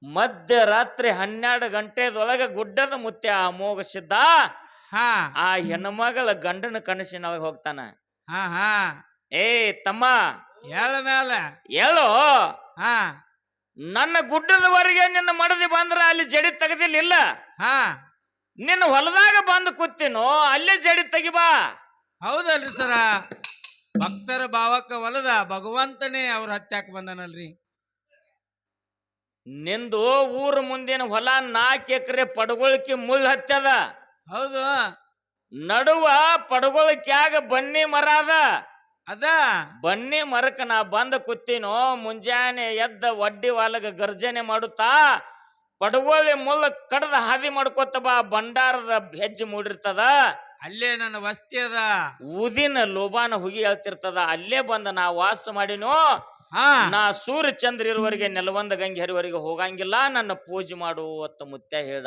ಮಧ್ಯರಾತ್ರಿ ಹನ್ನೆರಡು ಗಂಟೆದೊಳಗ ಗುಡ್ಡದ ಮುತ್ಯ ಅಮೋಘಸಿದ್ದ. ಹಾ. ಆ ಹೆಣ್ಮಗಳ ಗಂಡನ ಕನಸಿನೊಳಗೆ ಹೋಗ್ತಾನ. ಹಾ ಹಾ. ಏ ತಮ್ಮ ಹೇಳ ಮ್ಯಾಲ. ಹೇಳೋ ಹಾ. ನನ್ನ ಗುಡ್ಡದವರೆಗೆ ನಿನ್ನ ಮಡದಿ ಬಂದ್ರ ಅಲ್ಲಿ ಜಡಿ ತೆಗೆದಿಲ್ಲ ಹಾ. ನಿನ್ನ ಹೊಲದಾಗ ಬಂದು ಕೂತಿನೋ ಅಲ್ಲೇ ಜಡಿ ತೆಗಿಬಾ ಹೌದಲ್ರಿ ಸರ. ಭಕ್ತರ ಭಾವಕ್ಕ ಹೊಲದ ಭಗವಂತನೇ ಅವ್ರ ಹತ್ಯಾಕ್ ಬಂದನಲ್ರಿ. ನಿಂದು ಊರ ಮುಂದಿನ ಹೊಲ ನಾಲ್ಕು ಎಕರೆ ಪಡಗೊಳಕಿ ಮುಳ್ಳು ಹತ್ಯದ. ಹೌದು. ನಡುವ ಪಡಗೊಳಕ್ಯಾಗ ಬನ್ನಿ ಮರ ಅದ. ಅದ? ಬನ್ನಿ ಮರಕ್ಕ ನಾ ಬಂದ ಕುತ್ತಿನೋ ಮುಂಜಾನೆ ಎದ್ದ ಒಡ್ಡಿ ವಾಲಗ ಗರ್ಜನೆ ಮಾಡುತ್ತಾ ಪಡಗೋಲಿ ಮುಲ್ಲ ಕಡದ ಹಾದಿ ಮಾಡ್ಕೋತ ಬಾ ಭಂಡಾರದ ಹೆಜ್ಜೆ ಮೂಡಿರ್ತದ. ಅಲ್ಲೇ ನನ್ನ ವಸ್ತಿ ಅದ. ಊದಿನ ಲೋಬಾನ ಹುಗಿ ಹೇಳ್ತಿರ್ತದ ಅಲ್ಲೇ ಬಂದ ನಾ ವಾಸ ಮಾಡಿನೋ ಹಾ. ನಾ ಸೂರ್ಯ ಚಂದ್ರ ಇರುವರಿಗೆ ನೆಲವಂದ ಗಂಗೆ ಹರಿವರೆಗೆ ಹೋಗಂಗಿಲ್ಲ ನನ್ನ ಪೂಜೆ ಮಾಡು ಅತ್ತ ಮುತ್ಯ ಹೇಳ್ದ.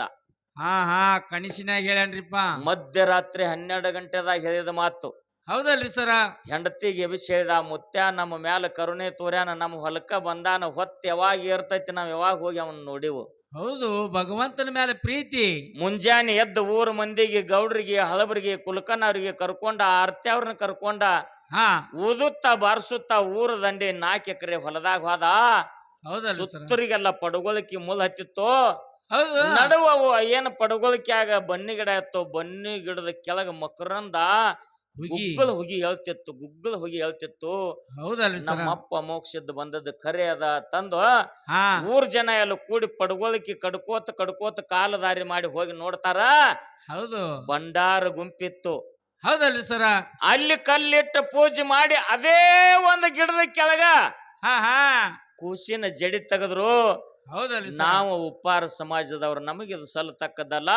ಹಾ ಹಾ ಕನಸಿನಾಗ ಹೇಳ್ಯಾನ್ರಿಪ್ಪ. ಮಧ್ಯರಾತ್ರಿ ಹನ್ನೆರಡು ಗಂಟೆದಾಗ ಹೇಳಿದ ಮಾತು. ಹೌದಲ್ರಿ ಸರ? ಹೆಂಡತಿಗೆ ಎಬಿಸಿ ಹೇಳಿದ ಮುತ್ಯ ನಮ್ಮ ಮ್ಯಾಲ ಕರುಣೆ ತೋರ್ಯಾನ ನಮ್ಮ ಹೊಲಕ್ಕ ಬಂದಾನ ಹೊತ್ತ ಯಾವಾಗ ಏರ್ತೈತಿ ನಾವ್ ಯಾವಾಗ ಹೋಗಿ ಅವನ್ ನೋಡಿವು. ಹೌದು ಭಗವಂತನ ಮೇಲೆ ಪ್ರೀತಿ. ಮುಂಜಾನೆ ಎದ್ದು ಊರ ಮಂದಿಗೆ ಗೌಡ್ರಿಗೆ ಹಳಬರಿಗೆ ಕುಲಕನವ್ರಿಗೆ ಕರ್ಕೊಂಡ ಆರ್ತ್ಯವ್ರನ್ನ ಕರ್ಕೊಂಡ ಹಾ. ಊದುತ್ತ ಬಾರ್ಸುತ್ತ ಊರ ದಂಡೆ ನಾಲ್ಕು ಎಕರೆ ಹೊಲದಾಗ ಹೋದ. ಹೌದಲ್ರಿ ಸರ. ಸುತ್ತರಿಗೆಲ್ಲ ಪಡಗೋಲಿಕ್ಕೆ ಮುಲ್ ಹತ್ತಿತ್ತು? ಹೌದು. ನಡುವ ಅವು ಪಡಗೋಲಕ್ಕಿ ಆಗ ಬನ್ನಿ ಗಿಡ ಇತ್ತು ಬನ್ನಿ ಗಿಡದ ಕೆಳಗ ಮಕರಂದ ಗುಗ್ಗಲ್ ಹುಗಿ ಹೇಳ್ತಿತ್ತು ಗುಗ್ಗಲ್ ಹುಗಿ ಹೇಳ್ತಿತ್ತು. ಹೌದಲ್ರಿ ಸರ. ನಮ್ಮಪ್ಪ ಮೋಕ್ಷದ ಬಂದದ್ದು ಕರೆ ಅದ ತಂದು ಹಾ. ಊರ್ ಜನ ಎಲ್ಲ ಕೂಡಿ ಪಡ್ಗೋಲಿಕ್ಕೆ ಕಡ್ಕೋತ ಕಡ್ಕೋತ ಕಾಲದಾರಿ ಮಾಡಿ ಹೋಗಿ ನೋಡ್ತಾರ. ಹೌದು. ಬಂಡಾರ ಗುಂಪಿತ್ತು. ಹೌದಲ್ರಿ ಸರ. ಅಲ್ಲಿ ಕಲ್ಲಿಟ್ಟು ಪೂಜೆ ಮಾಡಿ ಅದೇ ಒಂದು ಗಿಡದ ಕೆಳಗ ಹಾ ಹಾ. ಕೂಸಿನ ಜಡಿ ತೆಗೆದ್ರು. ನಾವು ಉಪ್ಪಾರ ಸಮಾಜದವರು ನಮಗೆ ಇದು ಸಲ್ಲತಕ್ಕದ್ದಲ್ಲ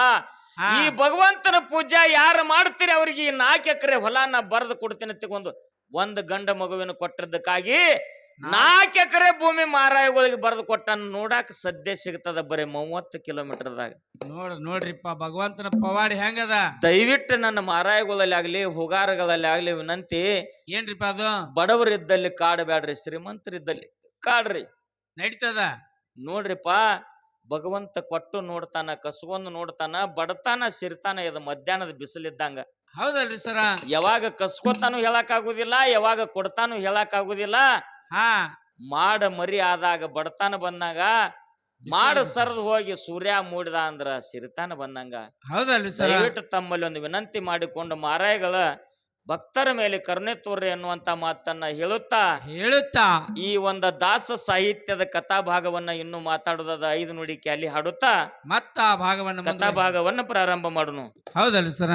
ಈ ಭಗವಂತನ ಪೂಜಾ ಯಾರು ಮಾಡ್ತೀರಿ ಅವ್ರಿಗೆ? ಈ ನಾಲ್ಕು ಎಕರೆ ಹೊಲನ ಬರೆದು ಕೊಡ್ತೀನಿ ತಗೊಂಡು ಒಂದು ಗಂಡ ಮಗುವಿನ ಕೊಟ್ಟಿದ್ದಕ್ಕಾಗಿ ನಾಲ್ಕು ಎಕರೆ ಭೂಮಿ ಮಾರಾಯಗಳಿಗೆ ಬರೆದು ಕೊಟ್ಟ ನೋಡಾಕ ಸದ್ಯ ಸಿಗ್ತದ ಬರೀ ಮೂವತ್ತು ಕಿಲೋಮೀಟರ್ದಾಗ. ನೋಡ್ ನೋಡ್ರಿಪ್ಪ ಭಗವಂತನ ಪವಾಡಿ ಹೆಂಗದ? ದಯವಿಟ್ಟು ನನ್ನ ಮಾರಾಯಗಳಲ್ಲಿ ಆಗ್ಲಿ ಹುಗಾರಗಳಲ್ಲಿ ಆಗ್ಲಿ ವಿನಂತಿ. ಏನ್ರಿಪ್ಪ ಅದು? ಬಡವರಿದ್ದಲ್ಲಿ ಕಾಡಬೇಡ್ರಿ ಶ್ರೀಮಂತರಿದ್ದಲ್ಲಿ ಕಾಡ್ರಿ. ನಡೀತದ? ನೋಡ್ರಿಪ್ಪ ಭಗವಂತ ಕೊಟ್ಟು ನೋಡ್ತಾನ ಕಸ್ಕೊಂಡ್ ನೋಡ್ತಾನ ಬಡತಾನ ಸಿರ್ತಾನ ಇದು ಮಧ್ಯಾಹ್ನದ ಬಿಸಿಲಿದ್ದಂಗ. ಹೌದಲ್ರಿ ಸರ. ಯಾವಾಗ ಕಸ್ಕೊತಾನು ಹೇಳಕ್ ಆಗುದಿಲ್ಲ ಯಾವಾಗ ಕೊಡ್ತಾನು ಹೇಳಕ್ ಆಗುದಿಲ್ಲ ಹಾ. ಮಾಡ ಮರಿ ಆದಾಗ ಬಡತಾನ ಬಂದಾಗ ಮಾಡ ಸರದ್ ಹೋಗಿ ಸೂರ್ಯ ಮೂಡಿದ ಅಂದ್ರ ಸಿರಿತಾನ ಬಂದಂಗ. ಹೌದಲ್ರಿ ಸರ. ದಯವಿಟ್ಟು ತಮ್ಮಲ್ಲಿ ಒಂದು ವಿನಂತಿ ಮಾಡಿಕೊಂಡು ಮಾರಾಯಗಳ ಭಕ್ತರ ಮೇಲೆ ಕರುಣೆ ತೋರ್ರಿ ಅನ್ನುವಂತ ಮಾತನ್ನ ಹೇಳುತ್ತಾ? ಹೇಳುತ್ತಾ? ಈ ಒಂದು ದಾಸ ಸಾಹಿತ್ಯದ ಕಥಾಭಾಗವನ್ನ ಇನ್ನು ಮಾತಾಡೋದಾದ ಐದು ನುಡಿಕೆ ಅಲ್ಲಿ ಹಾಡುತ್ತಾ? ಮತ್ತ ಆ ಭಾಗವನ್ನು ಕಥಾಭಾಗವನ್ನ ಪ್ರಾರಂಭ ಮಾಡೋಣ. ಹೌದಲ್ಲ ಸರ?